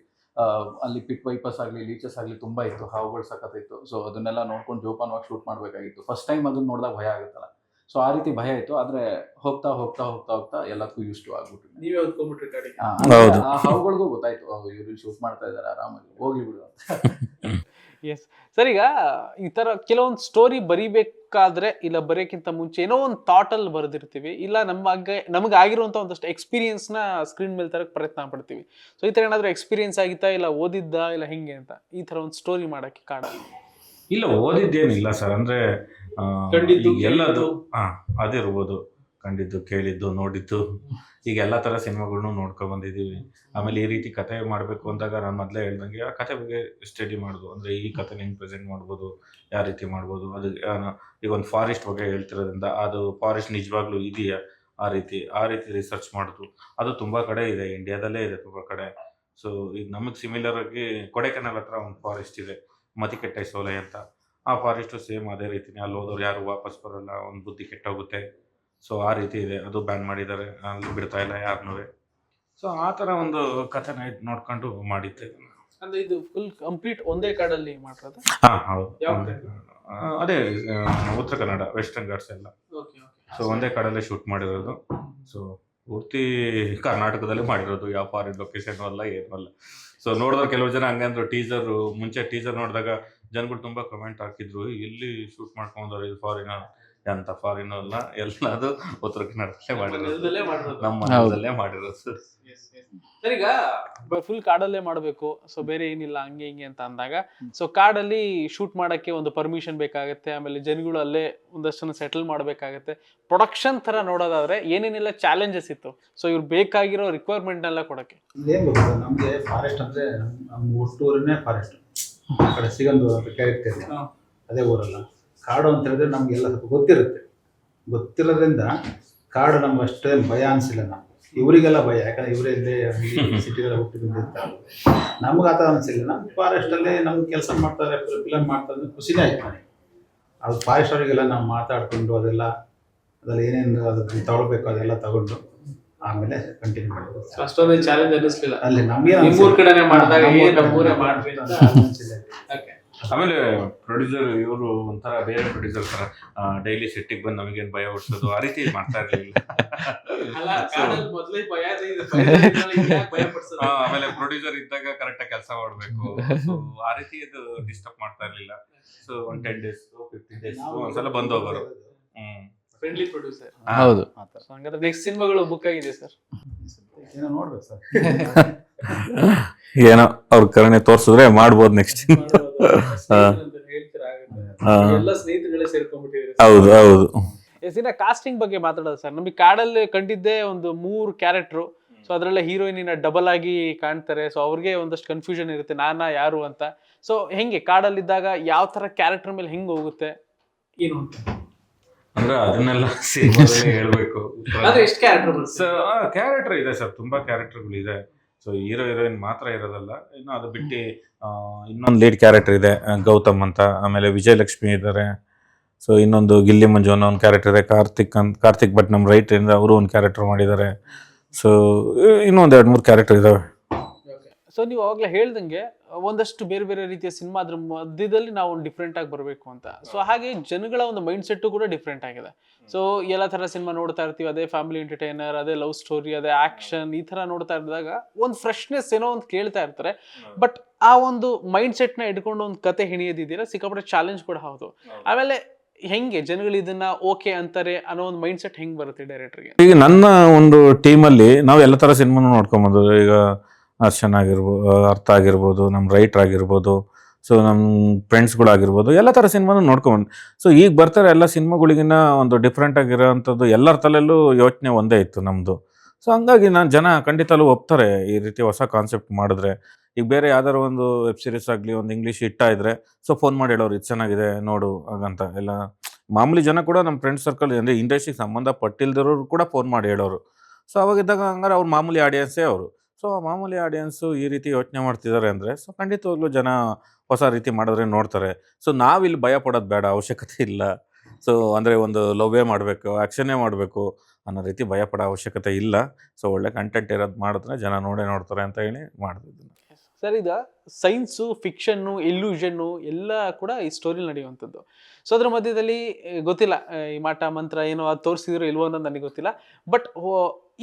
ಅಲ್ಲಿ ಪಿಟ್ ವೈಪರ್ಸ್ ಆಗಲಿ ಲೀಚಸ್ ಆಗಲಿ ತುಂಬಾ ಇತ್ತು ಹಾವುಗಳು ಸಖತ್ತಿತ್ತು. ಸೊ ಅದನ್ನೆಲ್ಲ ನೋಡ್ಕೊಂಡು ಜೋಪಾನವಾಗಿ ಶೂಟ್ ಮಾಡಬೇಕಾಗಿತ್ತು. ಫಸ್ಟ್ ಟೈಮ್ ಅದನ್ನ ನೋಡಿದಾಗ ಭಯ ಆಗುತ್ತಲ್ಲ. ಸೊ ಆ ರೀತಿ ಭಯ ಇತ್ತು. ಆದ್ರೆ ಹೋಗ್ತಾ ಹೋಗ್ತಾ ಹೋಗ್ತಾ ಹೋಗ್ತಾ ಎಲ್ಲದಕ್ಕೂ ಯೂಸ್ ಟು ಆಗ್ಬಿಟ್ಟು ನೀವೇ. ಆ ಹಾವುಗಳಿಗೂ ಗೊತ್ತಾಯ್ತು. ಇವ್ರು ಶೂಟ್ ಮಾಡ್ತಾ ಇದ್ದಾರೆ ಆರಾಮಾಗಿ ಹೋಗ್ಲಿ ಬಿಡು ಅಂತ. (laughs) ಎಸ್ ಸರ್ ಈಗ ಈ ತರ ಕೆಲವೊಂದು ಸ್ಟೋರಿ ಬರಿಬೇಕಾದ್ರೆ ಇಲ್ಲ ಬರೆಯಕ್ಕಿಂತ ಮುಂಚೆ ಏನೋ ಒಂದು ಥಾಟ್ ಅಲ್ಲಿ ಬರೆದಿರ್ತೀವಿ ಇಲ್ಲ ನಮಗೆ ನಮಗೆ ಆಗಿರುವಂತ ಒಂದಷ್ಟು ಎಕ್ಸ್ಪೀರಿಯನ್ಸ್ನ ಸ್ಕ್ರೀನ್ ಮೇಲೆ ತರಕ್ ಪ್ರಯತ್ನ ಪಡ್ತೀವಿ. ಸೊ ಈ ತರ ಏನಾದ್ರು ಎಕ್ಸ್ಪೀರಿಯನ್ಸ್ ಆಗಿತ್ತಾ ಇಲ್ಲ ಓದಿದ್ದ ಇಲ್ಲ ಹೆಂಗೆ ಅಂತ ಈ ತರ ಒಂದು ಸ್ಟೋರಿ ಮಾಡಕ್ಕೆ ಕಾರಣ? ಇಲ್ಲ ಓದಿದ್ದೇನಿಲ್ಲ ಸರ್ ಅಂದ್ರೆ ಎಲ್ಲದು ಹಾ ಅದಿರ್ಬೋದು. ಕಂಡಿದ್ದು, ಕೇಳಿದ್ದು, ನೋಡಿದ್ದು, ಈಗ ಎಲ್ಲ ಥರ ಸಿನಿಮಾಗಳ್ನು ನೋಡ್ಕೊಂಡ್ ಬಂದಿದ್ದೀವಿ. ಆಮೇಲೆ ಈ ರೀತಿ ಕತೆ ಮಾಡಬೇಕು ಅಂದಾಗ ನಾನು ಮೊದಲೇ ಹೇಳ್ದಂಗೆ, ಆ ಕತೆ ಬಗ್ಗೆ ಸ್ಟಡಿ ಮಾಡೋದು. ಅಂದರೆ ಈ ಕತೆ ಹೆಂಗೆ ಪ್ರೆಸೆಂಟ್ ಮಾಡ್ಬೋದು, ಯಾವ ರೀತಿ ಮಾಡ್ಬೋದು, ಅದು ಈಗ ಒಂದು ಫಾರೆಸ್ಟ್ ಬಗ್ಗೆ ಹೇಳ್ತಿರೋದ್ರಿಂದ ಅದು ಫಾರೆಸ್ಟ್ ನಿಜವಾಗ್ಲೂ ಇದೆಯಾ? ಆ ರೀತಿ ಆ ರೀತಿ ರಿಸರ್ಚ್ ಮಾಡೋದು. ಅದು ತುಂಬ ಕಡೆ ಇದೆ ಇಂಡಿಯಾದಲ್ಲೇ ಇದೆ ತುಂಬ ಕಡೆ. ಸೊ ಈಗ ನಮಗೆ ಸಿಮಿಲರ್ ಆಗಿ ಕೊಡೆಕೆನಲ್ ಹತ್ರ ಒಂದು ಫಾರೆಸ್ಟ್ ಇದೆ ಮತಿಕೆಟ್ಟೆ ಸೋಲೆ ಅಂತ. ಆ ಫಾರೆಸ್ಟು ಸೇಮ್ ಅದೇ ರೀತಿನೇ ಅಲ್ಲಿ ಹೋದವ್ರು ಯಾರು ವಾಪಸ್ ಬರಲ್ಲ, ಒಂದು ಬುದ್ಧಿ ಕೆಟ್ಟೋಗುತ್ತೆ. ಸೊ ಆ ರೀತಿ ಇದೆ. ಅದು ಬ್ಯಾನ್ ಮಾಡಿದ್ದಾರೆ. ಅಲ್ಲಿ ಬಿಡ್ತಾ ಇಲ್ಲ ಯಾರನ್ನೂ. ಸೊ ಆ ಥರ ಒಂದು ಕಥೆನ ಇದ್ ನೋಡ್ಕೊಂಡು ಮಾಡಿದ್ದೆ. ಅಂದ್ರೆ ಇದು ಫುಲ್ ಕಂಪ್ಲೀಟ್ ಒಂದೇ ಕಾಡಲ್ಲಿ ಮಾಡಿರೋದು ಹಾಂ ಹೌದು. ಆ, ಅದೇ ಆ, ಉತ್ತರ ಕನ್ನಡ ವೆಸ್ಟರ್ನ್ ಘಾಟ್ಸ್ ಎಲ್ಲ. ಓಕೆ ಸೊ ಒಂದೇ ಕಾಡಲ್ಲೇ ಶೂಟ್ ಮಾಡಿರೋದು. ಸೊ ಪೂರ್ತಿ ಕರ್ನಾಟಕದಲ್ಲಿ ಮಾಡಿರೋದು. ಯಾವ ಫಾರಿನ್ ಲೊಕೇಶನ್ ಅಲ್ಲ ಏನೂ ಅಲ್ಲ. ಸೊ ನೋಡಿದ್ರೆ ಕೆಲವು ಜನ ಹಂಗಂದ್ರು ಟೀಸರ್ ಮುಂಚೆ ಟೀಸರ್ ನೋಡಿದಾಗ ಜನಗಳು ತುಂಬಾ ಕಮೆಂಟ್ ಹಾಕಿದ್ರು. ಇಲ್ಲಿ ಎಲ್ಲಿ ಶೂಟ್ ಮಾಡ್ಕೊಂಡ್ರೆ ಇದು ಫಾರಿನ್ ಎಂತ ಫಾರಿನ್ ಅಲ್ಲ ಎಲ್ಲದು ಉತ್ತರ ಕನ್ನಡದಲ್ಲೇ ಮಾಡಿರೋದು. ಮಾಡಿರೋದು. ನಮ್ಮ. ಮನೆಯಲ್ಲೇ ಮಾಡಿರೋದು. Sir yes. ಸರ್ ಈಗ ಫುಲ್ ಕಾಡಲ್ಲೇ ಮಾಡಬೇಕು. ಸೊ ಬೇರೆ ಏನಿಲ್ಲ ಹಂಗೆ ಹಿಂಗೆ ಅಂತ ಅಂದಾಗ. ಸೊ ಕಾಡಲ್ಲಿ ಶೂಟ್ ಮಾಡಕ್ಕೆ ಒಂದು ಪರ್ಮಿಷನ್ ಬೇಕಾಗುತ್ತೆ. ಆಮೇಲೆ ಜನಗಳು ಅಲ್ಲೇ ಒಂದಷ್ಟನ್ನು ಸೆಟಲ್ ಮಾಡಬೇಕಾಗತ್ತೆ. ಪ್ರೊಡಕ್ಷನ್ ತರ ನೋಡೋದಾದ್ರೆ ಏನೇನೆಲ್ಲ ಚಾಲೆಂಜಸ್ ಇತ್ತು? ಸೊ ಇವ್ರು ಬೇಕಾಗಿರೋ ರಿಕ್ವೈರ್ಮೆಂಟ್ ಎಲ್ಲ ಕೊಡಕ್ಕೆ. ಏನ್ ಗೊತ್ತಾ ನಮ್ಗೆ ಫಾರೆಸ್ಟ್ ಅಂದ್ರೆ ನಮ್ಮ ಫಾರೆಸ್ಟ್ ಆ ಕಡೆ ಅಂತ ಅದೇ ಊರಲ್ಲ. ಕಾಡು ಅಂತ ಹೇಳಿದ್ರೆ ನಮ್ಗೆಲ್ಲ ಸ್ವಲ್ಪ ಗೊತ್ತಿರುತ್ತೆ. ಗೊತ್ತಿರೋದ್ರಿಂದ ಕಾಡು ನಮ್ಗೆ ಅಷ್ಟೇ ಭಯ ಅನ್ಸಿಲ್ಲ ನಾವು ಇವರಿಗೆಲ್ಲ ಭಯ ಯಾಕಂದ್ರೆ ಇವರೇ ಇಲ್ಲೇ ಸಿಟಿಗೆಲ್ಲ ಹುಟ್ಟಿ ಬಂದಿರ್ತಾರೆ. ನಮ್ಗೆ ಆತ ಥರ ಅನ್ಸಿಲ್ಲ. ನಮ್ಮ ಫಾರೆಸ್ಟಲ್ಲಿ ನಮ್ಗೆ ಕೆಲಸ ಮಾಡ್ತಾರೆ ಫಿಲಮ್ ಮಾಡ್ತಾರೆ ಅಂದ್ರೆ ಖುಷಿನೇ ಆಯ್ತು ನನಗೆ ಅದು ಫಾರೆಸ್ಟ್ ಅವರಿಗೆಲ್ಲ ನಾವು ಮಾತಾಡಿಕೊಂಡು ಅದೆಲ್ಲ ಅದೆಲ್ಲ ಏನೇನು ಅದಕ್ಕೆ ತಗೊಳ್ಬೇಕು ಅದೆಲ್ಲ ತಗೊಂಡು ಆಮೇಲೆ ಕಂಟಿನ್ಯೂ ಮಾಡಿದ್ರು ಅಷ್ಟೊಂದು ಚಾಲೆಂಜ್ ಅನ್ನಿಸ್ಲಿಲ್ಲ. ಅಲ್ಲಿ ನಮ್ಗೆ ನಿಮ್ಮೂರ್ ಕಡೆನೇ ಮಾಡಿದಾಗ ಏನ್ ನಮ್ಮೂರೇ ಮಾಡ್ಬೇಕು ಅಂತ Okay. ಆಮೇಲೆ ಪ್ರೊಡ್ಯೂಸರ್ ಇವರು ಒಂಥರ ಬೇರೆ ಪ್ರೊಡ್ಯೂಸರ್ ತರ ಡೈಲಿ ಸೆಟ್ಟಿಗೆ ಬಂದು ನಮಗೇನು ಭಯ ಹುಡ್ಸೋದು ಆ ರೀತಿ ಮಾಡ್ತಾ ಇರಲಿಲ್ಲ? ಆಮೇಲೆ ಪ್ರೊಡ್ಯೂಸರ್ ಇದ್ದಾಗ ಕರೆಕ್ಟ್ ಆಗಿ ಕೆಲಸ ಮಾಡಬೇಕು. ಸೊ ಆ ರೀತಿ ಇದು ಡಿಸ್ಟರ್ಬ್ ಮಾಡ್ತಾ ಇರ್ಲಿಲ್ಲ. So one ten days fifteen days ಒಂದ್ಸಲ ಬಂದು ಹೋಗೋರು. ಹ್ಮ್. ಫ್ರೆಂಡ್ಲಿ ಪ್ರೊಡ್ಯೂಸರ್ ಹೌದು. ಸೊ ಹಂಗಾದ್ರೆ ನೆಕ್ಸ್ಟ್ ಸಿನಿಮಾಗಳು ಬುಕ್ ಆಗಿದೆ ಸರ್ ಏನೋ ನೋಡ್ಬೇಕು ಸರ್ (laughs) ಏನೋ ಅವ್ರ ಕರುಣೆ ತೋರ್ಸಿದ್ರೆ ಮಾಡ್ಬೋದು ನೆಕ್ಸ್ಟ್. ಎಲ್ಲ ಸ್ನೇಹಿತರುಗಳೇ ಸೇರ್ಕೊಂಡ್ಬಿಟ್ಟಿದ್ರೆ ಹೌದು ಹೌದು. ಎಸ್ ಇನ್ನ ಕಾಸ್ಟಿಂಗ್ ಬಗ್ಗೆ ಮಾತಾಡೋದು ಸರ್. ನಮಗೆ ಕಾಡಲ್ಲಿ ಕಂಡಿದ್ದೇ ಒಂದು ಮೂರು ಕ್ಯಾರೆಕ್ಟ್ರು. ಸೊ ಅದರಲ್ಲೇ ಹೀರೋಯಿನಿನ ಡಬಲ್ ಆಗಿ ಕಾಣ್ತಾರೆ. ಸೊ ಅವ್ರಿಗೆ ಒಂದಷ್ಟು ಕನ್ಫ್ಯೂಷನ್ ಇರುತ್ತೆ ನಾನಾ ಯಾರು ಅಂತ. ಸೊ ಹೆಂಗೆ ಕಾಡಲ್ಲಿದ್ದಾಗ ಯಾವ ತರ ಕ್ಯಾರೆಕ್ಟರ್ ಮೇಲೆ ಹೆಂಗೆ ಹೋಗುತ್ತೆ? ಏನು ಅಂತ. ಅಂದ್ರೆ ಅದನ್ನೆಲ್ಲ ಸಿನಿಮಾದಲ್ಲಿ ಹೇಳ್ಬೇಕು. ಎಷ್ಟು ಕ್ಯಾರೆಕ್ಟರ್ ಇದೆ ಸರ್ ತುಂಬಾ ಕ್ಯಾರೆಕ್ಟರ್ಗಳು ಇದೆ ಸೊ ಹೀರೋ ಹೀರೋಯಿನ್ ಮಾತ್ರ ಇರೋದಲ್ಲ. ಇನ್ನು ಅದು ಬಿಟ್ಟು ಇನ್ನೊಂದು ಲೀಡ್ ಕ್ಯಾರೆಕ್ಟರ್ ಇದೆ ಗೌತಮ್ ಅಂತ. ಆಮೇಲೆ ವಿಜಯಲಕ್ಷ್ಮಿ ಇದ್ದಾರೆ. ಸೊ ಇನ್ನೊಂದು ಗಿಲ್ಲಿ ಮಂಜು ಅನ್ನೋ ಒಂದು ಕ್ಯಾರೆಕ್ಟರ್ ಇದೆ. ಕಾರ್ತಿಕ್ ಅಂತ ಕಾರ್ತಿಕ್ ಭಟ್ ನಮ್ಮ ರೈಟ್ ಇಂದ ಅವರು ಒಂದು ಕ್ಯಾರೆಕ್ಟರ್ ಮಾಡಿದ್ದಾರೆ. ಸೊ ಇನ್ನೊಂದು ಎರಡು ಮೂರು ಕ್ಯಾರೆಕ್ಟರ್ ಇದಾವೆ. ಸೊ ನೀವು ಅವಾಗಲೇ ಹೇಳ್ದಂಗೆ ಒಂದಷ್ಟು ಬೇರೆ ಬೇರೆ ರೀತಿಯ ಸಿನಿಮಾ ಅದ್ರ ಮಧ್ಯದಲ್ಲಿ ನಾವು ಒಂದು ಡಿಫ್ರೆಂಟ್ ಆಗಿ ಬರಬೇಕು ಅಂತ. ಸೊ ಹಾಗೆ ಜನಗಳ ಒಂದು ಮೈಂಡ್ ಸೆಟ್ ಕೂಡ ಡಿಫ್ರೆಂಟ್ ಆಗಿದೆ. ಸೊ ಎಲ್ಲ ಥರ ಸಿನಿಮಾ ನೋಡ್ತಾ ಇರ್ತೀವಿ. ಅದೇ ಫ್ಯಾಮಿಲಿ ಎಂಟರ್ಟೈನರ್ ಅದೇ ಲವ್ ಸ್ಟೋರಿ ಅದೇ ಆಕ್ಷನ್ ಈ ಥರ ನೋಡ್ತಾ ಇದ್ದಾಗ ಒಂದು ಫ್ರೆಶ್ನೆಸ್ ಏನೋ ಒಂದು ಕೇಳ್ತಾ ಇರ್ತಾರೆ. ಬಟ್ ಆ ಒಂದು ಮೈಂಡ್ ಸೆಟ್ನ ಇಟ್ಕೊಂಡು ಒಂದು ಕತೆ ಹೆಣಿಯೋದಿದೆಯಲ್ಲ ಸಿಕ್ಕಾಪಟ್ಟೆ ಚಾಲೆಂಜ್ ಕೂಡ ಹೌದು. ಆಮೇಲೆ ಹೆಂಗೆ ಜನಗಳು ಇದನ್ನ ಓಕೆ ಅಂತಾರೆ ಅನ್ನೋ ಒಂದು ಮೈಂಡ್ ಸೆಟ್ ಹೆಂಗ್ ಬರುತ್ತೆ ಡೈರೆಕ್ಟರ್ಗೆ ಈಗ ನನ್ನ ಒಂದು ಟೀಮಲ್ಲಿ ನಾವು ಎಲ್ಲ ಥರ ಸಿನಿಮಾನು ನೋಡ್ಕೊಂಬಂದು ಈಗ ಹರ್ಷನ್ ಆಗಿರ್ಬೋದು ಅರ್ಥ ಆಗಿರ್ಬೋದು ನಮ್ಮ ರೈಟ್ರ್ ಆಗಿರ್ಬೋದು ಸೊ ನಮ್ಮ ಫ್ರೆಂಡ್ಸ್ಗಳಾಗಿರ್ಬೋದು ಎಲ್ಲ ಥರ ಸಿನಿಮಾನು ನೋಡ್ಕೊಬಂದು ಸೊ ಈಗ ಬರ್ತಾರೆ ಎಲ್ಲ ಸಿನಿಮಾಗಳಿಗಿನ್ನ ಒಂದು ಡಿಫ್ರೆಂಟ್ ಆಗಿರೋವಂಥದ್ದು ಎಲ್ಲರ ತಲೆಯಲ್ಲೂ ಯೋಚನೆ ಒಂದೇ ಇತ್ತು ನಮ್ಮದು ಸೊ ಹಂಗಾಗಿ ನಾನು ಜನ ಖಂಡಿತಲೂ ಒಪ್ತಾರೆ ಈ ರೀತಿ ಹೊಸ ಕಾನ್ಸೆಪ್ಟ್ ಮಾಡಿದ್ರೆ. ಈಗ ಬೇರೆ ಯಾವ್ದಾರು ಒಂದು ವೆಬ್ ಸೀರೀಸ್ ಆಗಲಿ, ಒಂದು ಇಂಗ್ಲೀಷ್ ಹಿಟ್ಟ ಸೊ ಫೋನ್ ಮಾಡಿ ಹೇಳೋರು, ಇದು ಚೆನ್ನಾಗಿದೆ, ನೋಡು, ಹಾಗಂತ. ಎಲ್ಲ ಮಾಮೂಲಿ ಜನ ಕೂಡ ನಮ್ಮ ಫ್ರೆಂಡ್ ಸರ್ಕಲ್ ಅಂದರೆ ಇಂಡಸ್ಟ್ರಿಗೆ ಸಂಬಂಧಪಟ್ಟಿಲ್ದಿರೋರು ಕೂಡ ಫೋನ್ ಮಾಡಿ ಹೇಳೋರು. ಸೊ ಅವಾಗಿದ್ದಾಗ ಹಂಗಾರೆ ಅವ್ರು ಮಾಮೂಲಿ ಆಡಿಯನ್ಸೇ ಅವರು. ಸೊ ಮಾಮೂಲಿ ಆಡಿಯನ್ಸು ಈ ರೀತಿ ಯೋಚನೆ ಮಾಡ್ತಿದ್ದಾರೆ ಅಂದರೆ, ಸೊ, ಖಂಡಿತವಾಗ್ಲೂ ಜನ ಹೊಸ ರೀತಿ ಮಾಡಿದ್ರೆ ನೋಡ್ತಾರೆ. ಸೊ, ನಾವಿಲ್ಲಿ ಭಯ ಪಡೋದು ಬೇಡ, ಅವಶ್ಯಕತೆ ಇಲ್ಲ. ಸೊ, ಅಂದರೆ ಒಂದು ಲವ್ವೇ ಮಾಡಬೇಕು ಆ್ಯಕ್ಷನ್ನೇ ಮಾಡಬೇಕು ಅನ್ನೋ ರೀತಿ ಭಯ ಪಡೋ ಅವಶ್ಯಕತೆ ಇಲ್ಲ. ಸೊ, ಒಳ್ಳೆ ಕಂಟೆಂಟ್ ಇರೋದು ಮಾಡಿದ್ರೆ ಜನ ನೋಡೇ ನೋಡ್ತಾರೆ ಅಂತ ಹೇಳಿ ಮಾಡಿದ್ವಿ ಸರ್, ಈಗ ಸೈನ್ಸು, ಫಿಕ್ಷನ್ನು, ಇಲ್ಯೂಷನ್ನು ಎಲ್ಲ ಕೂಡ ಈ ಸ್ಟೋರಿಲಿ ನಡೆಯುವಂಥದ್ದು. ಸೊ ಅದ್ರ ಮಧ್ಯದಲ್ಲಿ ಗೊತ್ತಿಲ್ಲ ಈ ಮಾಟ, ಮಂತ್ರ ಏನೋ ಅದು ತೋರಿಸಿದ್ರು ಇಲ್ವೋ ಅನ್ನೋದು ನನಗೆ ಗೊತ್ತಿಲ್ಲ. ಬಟ್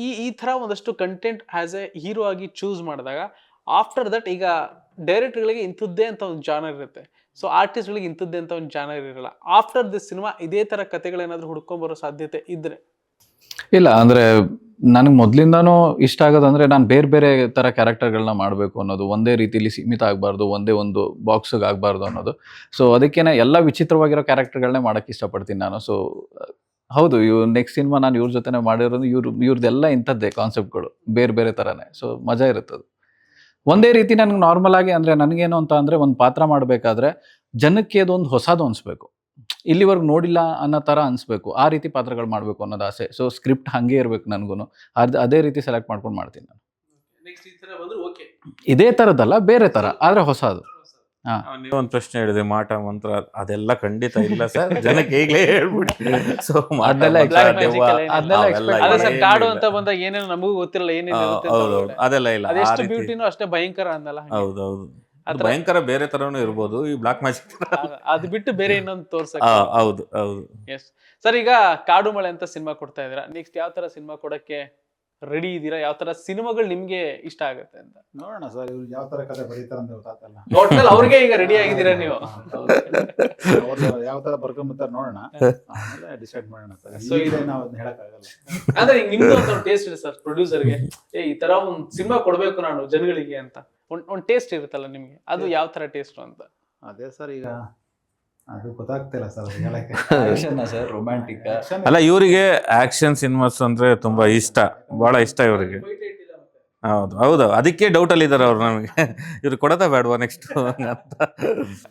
ಈ ಈ ಥರ ಒಂದಷ್ಟು ಕಂಟೆಂಟ್ ಆ್ಯಸ್ ಎ ಹೀರೋ ಆಗಿ ಚೂಸ್ ಮಾಡಿದಾಗ ಆಫ್ಟರ್ ದಟ್ ಈಗ ಡೈರೆಕ್ಟರ್ಗಳಿಗೆ ಇಂಥದ್ದೇ ಅಂತ ಒಂದು ಜಾನರ್ ಇರುತ್ತೆ. ಸೊ ಆರ್ಟಿಸ್ಟ್ಗಳಿಗೆ ಇಂಥದ್ದೇ ಅಂತ ಒಂದು ಜಾನರ್ ಇರಲ್ಲ. ಆಫ್ಟರ್ ದಿಸ್ ಸಿನಿಮಾ ಇದೇ ಥರ ಕಥೆಗಳೇನಾದರೂ ಹುಡ್ಕೊಂಬರೋ ಸಾಧ್ಯತೆ ಇದ್ರೆ. ಇಲ್ಲ, ಅಂದ್ರೆ ನನಗೆ ಮೊದಲಿಂದನೂ ಇಷ್ಟ ಆಗೋದಂದರೆ ನಾನು ಬೇರೆ ಬೇರೆ ತರ ಕ್ಯಾರೆಕ್ಟರ್ಗಳನ್ನ ಮಾಡಬೇಕು ಅನ್ನೋದು, ಒಂದೇ ರೀತಿಲಿ ಸೀಮಿತ ಆಗಬಾರ್ದು, ಒಂದೇ ಒಂದು ಬಾಕ್ಸಿಗೆ ಆಗಬಾರ್ದು ಅನ್ನೋದು. ಸೊ ಅದಕ್ಕೇನೆ ಎಲ್ಲ ವಿಚಿತ್ರವಾಗಿರೋ ಕ್ಯಾರೆಕ್ಟರ್ಗಳನ್ನೇ ಮಾಡಕ್ಕೆ ಇಷ್ಟಪಡ್ತೀನಿ ನಾನು. ಸೊ ಹೌದು ಇವ್ ನೆಕ್ಸ್ಟ್ ಸಿನಿಮಾ ನಾನು ಇವ್ರ ಜೊತೆನೇ ಮಾಡಿರೋದು, ಇವ್ರು ಇವ್ರದ್ದೆಲ್ಲ ಇಂಥದ್ದೇ ಕಾನ್ಸೆಪ್ಟ್ಗಳು ಬೇರೆ ಬೇರೆ ಥರನೇ ಸೊ ಮಜಾ ಇರುತ್ತದು. ಒಂದೇ ರೀತಿ ನನಗೆ ನಾರ್ಮಲ್ ಆಗಿ ಅಂದರೆ ನನಗೇನು ಅಂತ ಅಂದರೆ ಒಂದು ಪಾತ್ರ ಮಾಡಬೇಕಾದ್ರೆ ಜನಕ್ಕೆ ಅದೊಂದು ಹೊಸದು ಅನಿಸ್ಬೇಕು. ಇಲ್ಲಿವರೆಗೂ ನೋಡಿಲ್ಲ ಅನ್ನೋ ಥರ ಅನಿಸ್ಬೇಕು. ಆ ರೀತಿ ಪಾತ್ರಗಳು ಮಾಡಬೇಕು ಅನ್ನೋದು ಆಸೆ. ಸೊ ಸ್ಕ್ರಿಪ್ಟ್ ಹಾಗೆ ಇರಬೇಕು ನನಗೂ ಅದು ಅದೇ ರೀತಿ ಸೆಲೆಕ್ಟ್ ಮಾಡ್ಕೊಂಡು ಮಾಡ್ತೀನಿ ನಾನು. ನೆಕ್ಸ್ಟ್ ಈ ತರ ಬಂದ್ರೆ ಓಕೆ ಇದೇ ಥರದ್ದಲ್ಲ ಬೇರೆ ಥರ. ಆದರೆ ಹೊಸದು. ನೀವೊಂದು ಪ್ರಶ್ನೆ ಹೇಳಿದೆ ಮಾಟ ಮಂತ್ರ ಅದೆಲ್ಲ ಖಂಡಿತ ಇಲ್ಲ ಸರ್. ಜನಕ್ಕೆ ಈಗಲೇ ಹೇಳ್ಬಿಡಿ. ಸೊ ಕಾಡು ಅಂತ ಬಂದಾಗ ಏನೇನು ನಮಗೂ ಗೊತ್ತಿರಲ್ಲ ಏನೇನು ಅದೆಲ್ಲ ಇಲ್ಲ ಆ ಅದೆಷ್ಟು ಬ್ಯೂಟಿನೂ ಅಷ್ಟೇ ಭಯಂಕರ ಅಂದಲ್ಲ ಹಂಗೆ. ಹೌದೌದು ಭಯಂಕರ ಬೇರೆ ತರನು ಇರ್ಬೋದು ಈ ಬ್ಲಾಕ್ ಮ್ಯಾಜಿಕ್ ಅದ್- ಅದು ಬಿಟ್ಟು ಬೇರೆ ಇನ್ನೊಂದು ತೋರ್ಸಕ್ಕೆ ಹೌದು ಹೌದು. ಎಸ್ ಸರ್ ಈಗ ಕಾಡು ಮಳೆ ಅಂತ ಸಿನಿಮಾ ಕೊಡ್ತಾ ಇದ್ದೀರಾ? ನೆಕ್ಸ್ಟ್ ಯಾವ ತರ ಸಿನಿಮಾ ಕೊಡಕ್ಕೆ ರೆಡಿ ಇದ್ದೀರಾ? ಯಾವ ತರ ಸಿನಿಮಾಗಳು ನಿಮ್ಗೆ ಇಷ್ಟ ಆಗುತ್ತೆ ಅಂತ? ನೋಡೋಣ ಸರ್ ಇವ್ರು ಯಾವ ತರ ಕಥೆ ಬರೀತಾರೆ ಅಂತ ಗೊತ್ತಾಗಲ್ಲ ಒಟ್ನಲ್ಲಿ ಅವ್ರಿಗೆ ಈಗ ರೆಡಿ ಆಗಿದ್ದೀರಾ ನೀವು? ಅವ್ರು ಯಾವ ತರ ಬರ್ಕೊಂಬತ್ತಾರೆ ನೋಡೋಣ. ಆಮೇಲೆ ಡಿಸೈಡ್ ಮಾಡೋಣ ಸರ್. ಸೊ ಇದು- ನಾವು ಅದನ್ನ ಹೇಳಕ್ಕಾಗಲ್ಲ. ಅಂದ್ರೆ ಈಗ ನಿಮ್ದು ಒಂದು ಟೇಸ್ಟ್ ಇದೆ ಸರ್ ಪ್ರೊಡ್ಯೂಸರ್ಗೆ ಏ ಈ ತರ ಒಂದ್ ಸಿನಿಮಾ ಕೊಡ್ಬೇಕು ನಾನು ಜನಗಳಿಗೆ ಅಂತ. ಒಂದ್ ಒಂದ್ ಟೇಸ್ಟ್ ಇರುತ್ತಲ್ಲ ನಿಮಗೆ? ಅದು ಯಾವ ತರ ಟೇಸ್ಟ್ ಅಂತ? ಅದೇ ಸರ್ ಈಗ. ಅದು ಗೊತ್ತಾಗ್ತಿಲ್ಲ ಸರ್ ಹೇಳಕ್ಕೆ. (laughs) ಸರ್ ರೊಮ್ಯಾಂಟಿಕ್ ಅಲ್ಲ ಇವರಿಗೆ ಆಕ್ಷನ್ ಸಿನಿಮಾಸ್ ಅಂದ್ರೆ ತುಂಬಾ ಇಷ್ಟ. ಬಹಳ ಇಷ್ಟ ಇವರಿಗೆ. ಹೌದು ಹೌದು. ಅದಕ್ಕೆ ಡೌಟ್ ಅಲ್ಲಿ ಇದಾರೆ ಅವ್ರು ನಮಗೆ. ಇವ್ರು ಕೊಡತಾ ಬೇಡವಾ ನೆಕ್ಸ್ಟ್ ಅಂತ.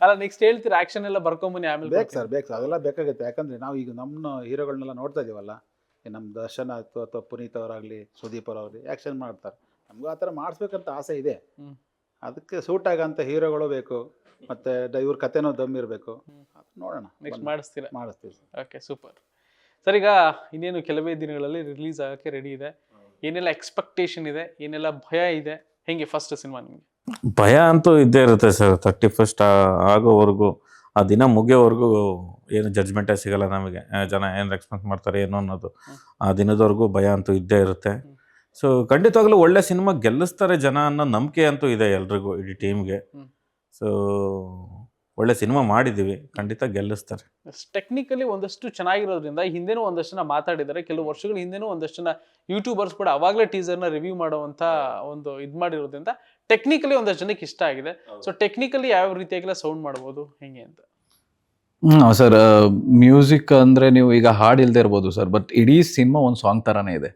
ಅಲ್ಲ ನೆಕ್ಸ್ಟ್ ಹೇಳ್ತೀರಾ ಆಕ್ಷನ್ ಎಲ್ಲ ಬರ್ಕೊಂಬನ್ನಿ ಆಮೇಲೆ ಬೇಕು ಸರ್ ಬೇಕು ಸರ್. ಅದೆಲ್ಲ ಬೇಕಾಗುತ್ತೆ. ಯಾಕಂದ್ರೆ ನಾವು ಈಗ ನಮ್ಮ ಹೀರೋಗಳನ್ನೆಲ್ಲ ನೋಡ್ತಾ ಇದೀವಲ್ಲ ನಮ್ಮ ದರ್ಶನ್ ಆಯ್ತು ಅಥವಾ ಪುನೀತ್ ಅವರಾಗ್ಲಿ ಸುದೀಪ್ ಅವರಾಗಲಿ ಆ್ಯಕ್ಷನ್ ಮಾಡ್ತಾರೆ. ನಮಗೂ ಆ ಥರ ಮಾಡಿಸ್ಬೇಕಂತ ಆಸೆ ಇದೆ. ಅದಕ್ಕೆ ಸೂಟ್ ಆಗಂತ ಹೀರೋಗಳು ಬೇಕು ಮತ್ತೆ ಇವ್ರ ದಮ್ಮಿ ದಮ್ ಇರಬೇಕು. ನೋಡೋಣ. ನೆಕ್ಸ್ಟ್. ಮಾಡಿಸ್ತೀರಾ? ಮಾಡಿಸ್ತೀವಿ ಸರ್. ಓಕೆ ಸೂಪರ್ ಸರ್ ಈಗ ಇನ್ನೇನು ಕೆಲವೇ ದಿನಗಳಲ್ಲಿ ರಿಲೀಸ್ ಆಗೋಕ್ಕೆ ರೆಡಿ ಇದೆ. ಏನೆಲ್ಲ ಎಕ್ಸ್ಪೆಕ್ಟೇಷನ್ ಇದೆ? ಏನೆಲ್ಲ ಭಯ ಇದೆ? ಹೆಂಗೆ ಫಸ್ಟ್ ಸಿನಿಮಾ ನಿಮಗೆ? ಭಯ ಅಂತೂ ಇದ್ದೇ ಇರುತ್ತೆ ಸರ್ ತರ್ಟಿ ಫಸ್ಟ್ ಆಗೋವರೆಗೂ ಆ ದಿನ ಮುಗಿಯೋವರೆಗೂ ಏನು ಜಡ್ಜ್ಮೆಂಟೇ ಸಿಗಲ್ಲ ನಮಗೆ. ಜನ ಏನು ರೆಸ್ಪಾನ್ಸ್ ಮಾಡ್ತಾರೆ ಏನು ಅನ್ನೋದು. ಆ ದಿನದವರೆಗೂ ಭಯ ಅಂತೂ ಇದ್ದೇ ಇರುತ್ತೆ. ಸೊ ಖಂಡಿತವಾಗ್ಲೂ ಒಳ್ಳೆ ಸಿನಿಮಾ ಗೆಲ್ಲಿಸ್ತಾರೆ ಜನ ಅನ್ನೋ ನಂಬಿಕೆ ಅಂತೂ ಇದೆ ಎಲ್ರಿಗೂ ಇಡೀ ಟೀಮ್ಗೆ. ಸೊ ಒಳ್ಳೆ ಸಿನಿಮಾ ಮಾಡಿದ್ದೀವಿ ಖಂಡಿತ ಗೆಲ್ಲಿಸ್ತಾರೆ. ಟೆಕ್ನಿಕಲಿ ಒಂದಷ್ಟು ಚೆನ್ನಾಗಿರೋದ್ರಿಂದ ಹಿಂದೆನೂ ಒಂದಷ್ಟು ಜನ ಮಾತಾಡಿದ್ದಾರೆ. ಕೆಲವು ವರ್ಷಗಳ ಹಿಂದೆನೂ ಒಂದಷ್ಟು ಜನ ಯೂಟ್ಯೂಬರ್ಸ್ ಕೂಡ ಅವಾಗಲೇ ಟೀಸರ್ನ ರಿವ್ಯೂ ಮಾಡುವಂತ ಒಂದು ಇದು ಮಾಡಿರೋದ್ರಿಂದ ಟೆಕ್ನಿಕಲಿ ಒಂದಷ್ಟು ಜನಕ್ಕೆ ಇಷ್ಟ ಆಗಿದೆ. ಸೊ ಟೆಕ್ನಿಕಲಿ ಯಾವ ರೀತಿಯಾಗೆಲ್ಲ ಸೌಂಡ್ ಮಾಡ್ಬೋದು ಹೆಂಗೆ ಅಂತ? ಸರ್ ಮ್ಯೂಸಿಕ್ ಅಂದ್ರೆ ನೀವು ಈಗ ಹಾಡು ಇಲ್ದೇ ಇರ್ಬೋದು ಸರ್ ಬಟ್ ಇಡೀ ಸಿನಿಮಾ ಒಂದು ಸಾಂಗ್ ಥರನೇ ಇದೆ.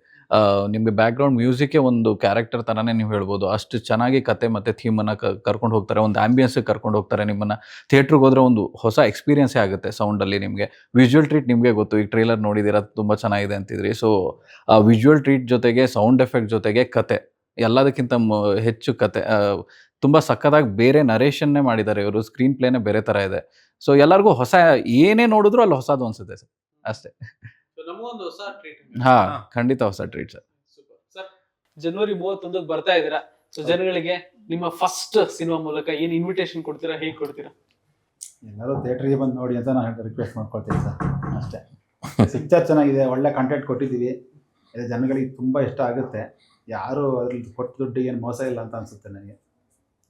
ನಿಮ್ಗೆ ಬ್ಯಾಕ್ಗ್ರೌಂಡ್ ಮ್ಯೂಸಿಕ್ಕೇ ಒಂದು ಕ್ಯಾರೆಕ್ಟರ್ ಥರನೇ ನೀವು ಹೇಳ್ಬೋದು. ಅಷ್ಟು ಚೆನ್ನಾಗಿ ಕತೆ ಮತ್ತು ಥೀಮನ್ನು ಕರ್ಕೊಂಡು ಹೋಗ್ತಾರೆ, ಒಂದು ಆ್ಯಂಬಿಯನ್ಸಿಗೆ ಕರ್ಕೊಂಡು ಹೋಗ್ತಾರೆ ನಿಮ್ಮನ್ನು. ಥಿಯೇಟ್ರಿಗೆ ಹೋದರೆ ಒಂದು ಹೊಸ ಎಕ್ಸ್ಪೀರಿಯನ್ಸೇ ಆಗುತ್ತೆ ಸೌಂಡಲ್ಲಿ ನಿಮಗೆ. ವಿಜುವಲ್ ಟ್ರೀಟ್ ನಿಮಗೆ ಗೊತ್ತು. ಈಗ ಟ್ರೇಲರ್ ನೋಡಿದಿರ ತುಂಬ ಚೆನ್ನಾಗಿದೆ ಅಂತಿದ್ರಿ. ಸೊ ಆ ವಿಜುವಲ್ ಟ್ರೀಟ್ ಜೊತೆಗೆ ಸೌಂಡ್ ಎಫೆಕ್ಟ್ ಜೊತೆಗೆ ಕತೆ. ಎಲ್ಲದಕ್ಕಿಂತ ಹೆಚ್ಚು ಕತೆ. ತುಂಬ ಸಕ್ಕದಾಗಿ ಬೇರೆ ನರೇಷನ್ನೇ ಮಾಡಿದ್ದಾರೆ ಇವರು. ಸ್ಕ್ರೀನ್ ಪ್ಲೇನೇ ಬೇರೆ ಥರ ಇದೆ. ಸೊ ಎಲ್ಲರಿಗೂ ಹೊಸ ಏನೇ ನೋಡಿದ್ರು ಅಲ್ಲಿ ಹೊಸದು ಅನಿಸುತ್ತೆ ಸರ್. ಅಷ್ಟೇ. ನಮಗೊಂದು ಹೊಸ ಟ್ರೀಟ್ ಹಾ ಖಂಡಿತ ಹೊಸ ಟ್ರೀಟ್ ಸರ್ ಸರ್ ಜನವರಿ ಮೂವತ್ತೊಂದಕ್ಕೆ ಬರ್ತಾ ಇದ್ದೀರಾ? ಸೊ ಜನಗಳಿಗೆ ನಿಮ್ಮ ಫಸ್ಟ್ ಸಿನಿಮಾ ಮೂಲಕ ಏನು ಇನ್ವಿಟೇಷನ್ ಕೊಡ್ತೀರಾ ಹೇಗೆ ಕೊಡ್ತೀರಾ? ಎಲ್ಲರೂ ಥಿಯೇಟ್ರಿಗೆ ಬಂದು ನೋಡಿ ಅಂತ ನಾನು ರಿಕ್ವೆಸ್ಟ್ ಮಾಡ್ಕೊಳ್ತೀನಿ ಸರ್ ಅಷ್ಟೇ. ಪಿಕ್ಚರ್ ಚೆನ್ನಾಗಿದೆ ಒಳ್ಳೆ ಕಂಟೆಂಟ್ ಕೊಟ್ಟಿದ್ದೀವಿ. ಇದು ಜನಗಳಿಗೆ ತುಂಬ ಇಷ್ಟ ಆಗುತ್ತೆ. ಯಾರು ಅದ್ರಲ್ಲಿ ಕೊಟ್ಟು ದುಡ್ಡಿಗೆ ಏನು ಮೋಸ ಇಲ್ಲ ಅಂತ ಅನಿಸುತ್ತೆ ನನಗೆ.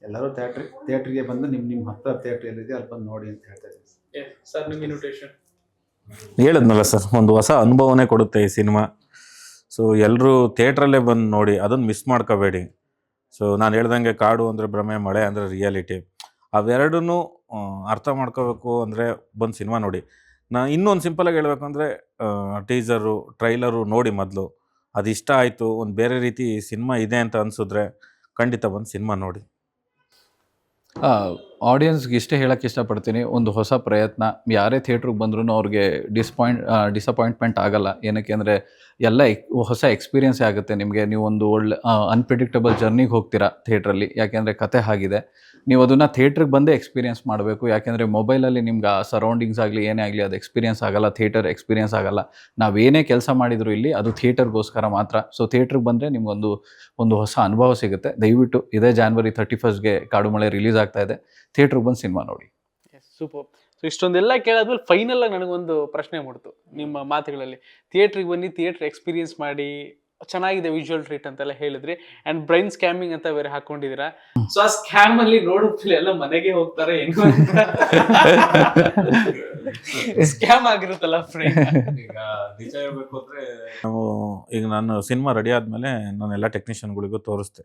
ಎಲ್ಲರೂ ಥಿಯೇಟ್ರಿ ಥಿಯೇಟ್ರಿಗೆ ಬಂದು ನಿಮ್ಮ ನಿಮ್ಮ ಹತ್ತಿರ ಥಿಯೇಟ್ರ್ ಎಲ್ಲಿದೆ ಅಲ್ಲಿ ಬಂದು ನೋಡಿ ಅಂತ ಹೇಳ್ತಾ ಇದ್ದೀನಿ ಸರ್ ನಿಮ್ಮ ಇನ್ವಿಟೇಷನ್ ಹೇಳಿದ್ನಲ್ಲ ಸರ್, ಒಂದು ಹೊಸ ಅನುಭವನೇ ಕೊಡುತ್ತೆ ಈ ಸಿನಿಮಾ. ಸೊ ಎಲ್ಲರೂ ಥಿಯೇಟ್ರಲ್ಲೇ ಬಂದು ನೋಡಿ, ಅದನ್ನು ಮಿಸ್ ಮಾಡ್ಕೋಬೇಡಿ. ಸೊ ನಾನು ಹೇಳ್ದಂಗೆ ಕಾಡು ಅಂದರೆ ಭ್ರಮೆ, ಮಳೆ ಅಂದರೆ ರಿಯಾಲಿಟಿ ಅವೆರಡೂ ಅರ್ಥ ಮಾಡ್ಕೋಬೇಕು ಅಂದರೆ ಬಂದು ಸಿನಿಮಾ ನೋಡಿ. ನಾ ಇನ್ನೊಂದು ಸಿಂಪಲಾಗಿ ಹೇಳಬೇಕು ಅಂದರೆ ಟೀಸರು ಟ್ರೈಲರು ನೋಡಿ ಮೊದಲು. ಅದು ಇಷ್ಟ ಆಯಿತು, ಒಂದು ಬೇರೆ ರೀತಿ ಸಿನಿಮಾ ಇದೆ ಅಂತ ಅನಿಸಿದ್ರೆ ಖಂಡಿತ ಬಂದು ಸಿನಿಮಾ ನೋಡಿ. ಆಡಿಯನ್ಸ್ಗೆ ಇಷ್ಟೇ ಹೇಳೋಕ್ಕೆ ಇಷ್ಟಪಡ್ತೀನಿ. ಒಂದು ಹೊಸ ಪ್ರಯತ್ನ. ಯಾರೇ ಥಿಯೇಟ್ರಿಗೆ ಬಂದ್ರೂ ಅವ್ರಿಗೆ ಡಿಸ್ಪಾಯಿಂಟ್ ಡಿಸಪಾಯಿಂಟ್ಮೆಂಟ್ ಆಗಲ್ಲ. ಏನಕ್ಕೆ ಅಂದರೆ, ಎಲ್ಲ ಹೊಸ ಎಕ್ಸ್ಪೀರಿಯೆನ್ಸ್ ಆಗುತ್ತೆ ನಿಮಗೆ. ನೀವು ಒಂದು ಒಳ್ಳೆ ಅನ್ಪ್ರಿಡಿಕ್ಟಬಲ್ ಜರ್ನಿಗೆ ಹೋಗ್ತೀರಾ ಥಿಯೇಟ್ರಲ್ಲಿ ಯಾಕೆಂದರೆ ಕತೆ ಆಗಿದೆ. ನೀವು ಅದನ್ನು ಥಿಯೇಟ್ರಿಗೆ ಬಂದೇ ಎಕ್ಸ್ಪೀರಿಯನ್ಸ್ ಮಾಡಬೇಕು. ಯಾಕೆಂದರೆ ಮೊಬೈಲಲ್ಲಿ ನಿಮ್ಗೆ ಆ ಸರೌಂಡಿಂಗ್ಸ್ ಆಗಲಿ, ಏನೇ ಆಗಲಿ ಅದು ಎಕ್ಸ್ಪೀರಿಯನ್ಸ್ ಆಗಲ್ಲ ಥಿಯೇಟರ್ ಎಕ್ಸ್ಪೀರಿಯನ್ಸ್ ಆಗಲ್ಲ. ನಾವೇನೇ ಕೆಲಸ ಮಾಡಿದರೂ ಇಲ್ಲಿ ಅದು ಥಿಯೇಟರ್ಗೋಸ್ಕರ ಮಾತ್ರ. ಸೊ ಥಿಯೇಟ್ರಿಗೆ ಬಂದರೆ ನಿಮಗೊಂದು ಒಂದು ಹೊಸ ಅನುಭವ ಸಿಗುತ್ತೆ. ದಯವಿಟ್ಟು ಇದೇ ಜಾನ್ವರಿ ತರ್ಟಿ ಫಸ್ಟ್ಗೆ ಕಾಡು ಮಳೆ ರಿಲೀಸ್ ಆಗ್ತಾ ಇದೆ. ಥಿಯೇಟ್ರಿಗೆ ಬಂದು ಸಿನಿಮಾ ನೋಡಿ. ಸೂಪರ್ ಸೊ ಇಷ್ಟೊಂದೆಲ್ಲ ಕೇಳಾದ್ಮೇಲೆ ಫೈನಲ್ ಆಗಿ ನನಗೊಂದು ಪ್ರಶ್ನೆ ಮೂಡ್ತು ನಿಮ್ಮ ಮಾತುಗಳಲ್ಲಿ. ಥಿಯೇಟ್ರಿಗೆ ಬನ್ನಿ ಥಿಯೇಟ್ರ್ ಎಕ್ಸ್ಪೀರಿಯನ್ಸ್ ಮಾಡಿ ಚೆನ್ನಾಗಿದೆ ವಿಜುವಲ್ ಟ್ರೀಟ್ ಅಂತೆಲ್ಲ ಹೇಳಿದ್ರಿ. ಅಂಡ್ ಬ್ರೈನ್ ಸ್ಕ್ಯಾಮಿಂಗ್ ಅಂತ ಬೇರೆ ಹಾಕೊಂಡಿದೀರಾ ಸೊ ಆ ಸ್ಕ್ಯಾಮ್ ಅಲ್ಲಿ ನೋಡುತ್ತಲೇ ಎಲ್ಲ ಮನೆಗೆ ಹೋಗ್ತಾರೆ ಹೆಂಗೋ ಸ್ಕ್ಯಾಮ್ ಆಗಿರುತ್ತಲ್ಲ ಫ್ರೆಂಡ್ ನಿಜ ಹೇಳ್ಬೇಕು ಅಂದ್ರೆ ನಾವು ಈಗ ನಾನು ಸಿನಿಮಾ ರೆಡಿ ಆದ್ಮೇಲೆ ನಾನು ಎಲ್ಲ ಟೆಕ್ನಿಷಿಯನ್ಗಳಿಗೂ ತೋರಿಸ್ತೆ.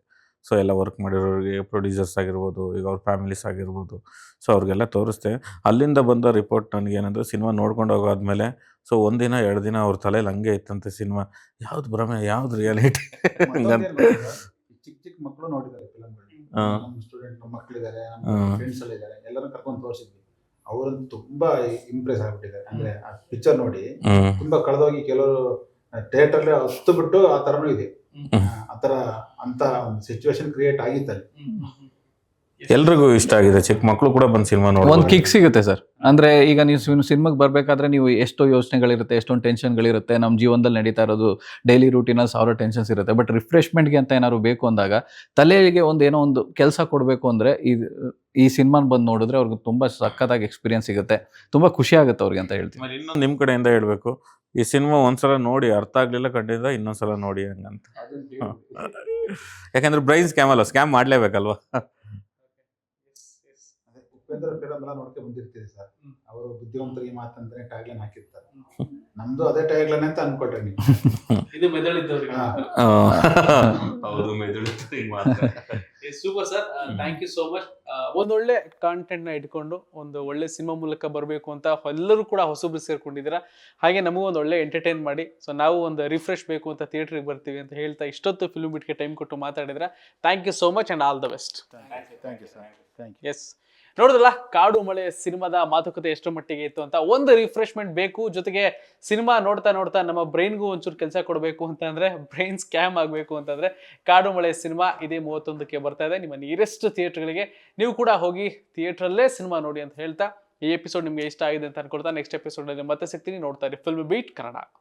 ಸೊ ಎಲ್ಲ ವರ್ಕ್ ಮಾಡಿರೋರಿಗೆ ಪ್ರೊಡ್ಯೂಸರ್ಸ್ ಆಗಿರ್ಬೋದು, ಈಗ ಅವ್ರ ಫ್ಯಾಮಿಲೀಸ್ ಆಗಿರ್ಬೋದು. ಸೊ ಅವ್ರಿಗೆಲ್ಲ ತೋರಿಸ್ತೆ. ಅಲ್ಲಿಂದ ಬಂದ ರಿಪೋರ್ಟ್ ನನಗೇನಂದ್ರೆ ಸಿನಿಮಾ ನೋಡ್ಕೊಂಡು ಹೋಗಾದ್ಮೇಲೆ ಸೊ ಒಂದಿನ ಎರಡು ದಿನ ಅವ್ರ ತಲೆಯಲ್ಲಿ ಹಂಗೆ ಇತ್ತಂತೆ ಸಿನಿಮಾ. ಯಾವ್ದು ಭ್ರಮೆ ಯಾವ್ದು ರಿಯಾಲಿಟಿ? ಚಿಕ್ಕ ಚಿಕ್ಕ ಮಕ್ಕಳು ನೋಡಿದ್ದಾರೆ. ಸ್ಟೂಡೆಂಟ್ ಮಕ್ಕಳಿದ್ದಾರೆ. ಫ್ರೆಂಡ್ಸ್ ಎಲ್ಲ ಇದ್ದಾರೆ ಎಲ್ಲರೂ ಕರ್ಕೊಂಡು ತೋರಿಸಿದ್ವಿ. ಅವರಂತೂ ತುಂಬಾ ಇಂಪ್ರೆಸ್ ಆಗ್ಬಿಟ್ಟಿದ್ದಾರೆ. ಅಂದ್ರೆ ಆ ಪಿಕ್ಚರ್ ನೋಡಿ ತುಂಬಾ ಕಳೆದೋಗಿ ಕೆಲವರು ಥಿಯೇಟರ್ ಅಲ್ಲಿ ಹತ್ತು ಬಿಟ್ಟು ಆ ತರನೂ ಇದೆ. ಆತರ ಆ ತರ ಅಂತ ಒಂದು ಸಿಚುವೇಶನ್ ಕ್ರಿಯೇಟ್ ಆಗಿತ್ತಲ್ಲಿ. ಎಲ್ರಿಗೂ ಇಷ್ಟ ಆಗಿದೆ. ಚಿಕ್ಕ ಮಕ್ಕಳು ಕೂಡ ಬಂದು ಸಿನಿಮಾ ಒಂದು ನೋಡಿ ಕಿಕ್ ಸಿಗುತ್ತೆ ಸರ್ ಅಂದ್ರೆ ಈಗ ನೀವು ಸಿನಿಮಾಗೆ ಬರಬೇಕಾದ್ರೆ ನೀವು ಎಷ್ಟೋ ಯೋಚನೆಗಳಿರುತ್ತೆ ಎಷ್ಟೊಂದು ಟೆನ್ಷನ್ಗಳಿರುತ್ತೆ ನಮ್ಮ ಜೀವನದಲ್ಲಿ ನಡೀತಾ ಇರೋದು ಡೈಲಿ ರೂಟೀನಲ್ಲಿ ಸಾವಿರ ಟೆನ್ಷನ್ಸ್ ಇರುತ್ತೆ. ಬಟ್ ರಿಫ್ರೆಶ್ಮೆಂಟ್ಗೆ ಅಂತ ಏನಾದ್ರು ಬೇಕು ಅಂದಾಗ ತಲೆಗೆ ಒಂದು ಏನೋ ಒಂದು ಕೆಲಸ ಕೊಡಬೇಕು ಅಂದರೆ ಈ ಈ ಸಿನಿಮಾನ ಬಂದು ನೋಡಿದ್ರೆ ಅವ್ರಿಗೆ ತುಂಬ ಸಖತ್ತಾಗಿ ಎಕ್ಸ್ಪೀರಿಯನ್ಸ್ ಸಿಗುತ್ತೆ. ತುಂಬಾ ಖುಷಿ ಆಗುತ್ತೆ ಅವ್ರಿಗೆ ಅಂತ ಹೇಳ್ತೀನಿ. ಇನ್ನೊಂದು ನಿಮ್ಮ ಕಡೆಯಿಂದ ಹೇಳ್ಬೇಕು. ಈ ಸಿನಿಮಾ ಒಂದ್ಸಲ ನೋಡಿ ಅರ್ಥ ಆಗ್ಲಿಲ್ಲ ಖಂಡಿತ ಇನ್ನೊಂದ್ಸಲ ನೋಡಿ ಹಂಗಂತ. ಯಾಕಂದ್ರೆ ಬ್ರೈನ್ ಸ್ಕ್ಯಾಮ್ ಅಲ್ಲ ಸ್ಕ್ಯಾಮ್ ಮಾಡ್ಲೇಬೇಕಲ್ವಾ? ಉಪೇಂದ್ರ ಫಿಲಮ್ ಎಲ್ಲ ನೋಡ್ಕೊಂಡು ಬಂದಿರ್ತೀರಿ ಸರ್. ಅವರು ಬುದ್ಧಿವಂತರಿಗೆ ಮಾತಂದ್ರೆ ಟ್ಯಾಗ್ಲೈನ್ ಹಾಕಿರ್ತಾರೆ. ನಮ್ದು ಅದೇ ಟ್ಯಾಗ್ಲೈನ್ ಅಂತ ಅನ್ಕೊಳ್ರಿ ನೀವು. (laughs) ಇದು ಮೆದಳಿದ್ದವ್ರಿಗೆ. ಹೌದು super sir. Thank you so much ಒಂದೊಳ್ಳೆ ಕಾಂಟೆಂಟ್ನ ಇಟ್ಕೊಂಡು ಒಂದು ಒಳ್ಳೆ ಸಿನಿಮಾ ಮೂಲಕ ಬರಬೇಕು ಅಂತ ಎಲ್ಲರೂ ಕೂಡ ಹೊಸಬ್ರು ಸೇರ್ಕೊಂಡಿದ್ದೀರಾ. ಹಾಗೆ ನಮಗೂ ಒಂದು ಒಳ್ಳೆ ಎಂಟರ್ಟೈನ್ ಮಾಡಿ. ಸೊ ನಾವು ಒಂದು ರಿಫ್ರೆಶ್ ಬೇಕು ಅಂತ ಥಿಯೇಟ್ರಿಗೆ ಬರ್ತೀವಿ ಅಂತ ಹೇಳ್ತಾ ಇಷ್ಟೊತ್ತು ಫಿಲ್ಮ್ ಬಿಟ್ಗೆ ಟೈಮ್ ಕೊಟ್ಟು ಮಾತಾಡಿದ್ರ thank you so much and all the best thank you sir thank you yes ನೋಡಿದ್ರಲ್ಲ, ಕಾಡು ಮಳೆ ಸಿನಿಮಾದ ಮಾತುಕತೆ ಎಷ್ಟು ಮಟ್ಟಿಗೆ ಇತ್ತು ಅಂತ ಒಂದು ರಿಫ್ರೆಶ್ಮೆಂಟ್ ಬೇಕು. ಜೊತೆಗೆ ಸಿನಿಮಾ ನೋಡ್ತಾ ನೋಡ್ತಾ ನಮ್ಮ ಬ್ರೈನ್ಗೂ ಒಂಚೂರು ಕೆಲಸ ಕೊಡಬೇಕು ಅಂತಂದ್ರೆ ಬ್ರೈನ್ ಸ್ಕ್ಯಾಮ್ ಆಗಬೇಕು ಅಂತಂದ್ರೆ ಕಾಡು ಮಳೆ ಸಿನಿಮಾ ಇದೇ ಮೂವತ್ತೊಂದಕ್ಕೆ ಬರ್ತಾ ಇದೆ. ನಿಮ್ಮ ನಿಯರೆಸ್ಟ್ ಥಿಯೇಟರ್ಗಳಿಗೆ ನೀವು ಕೂಡ ಹೋಗಿ ಥಿಯೇಟ್ರಲ್ಲೇ ಸಿನಿಮಾ ನೋಡಿ ಅಂತ ಹೇಳ್ತಾ ಈ ಎಪಿಸೋಡ್ ನಿಮಗೆ ಇಷ್ಟ ಆಗಿದೆ ಅಂತ ಅನ್ಕೊಳ್ತಾ ನೆಕ್ಸ್ಟ್ ಎಪಿಸೋಡ್ ಮತ್ತೆ ಸಿಗ್ತೀನಿ. ನೋಡ್ತಾ ಇರಿ. Film beat Kannada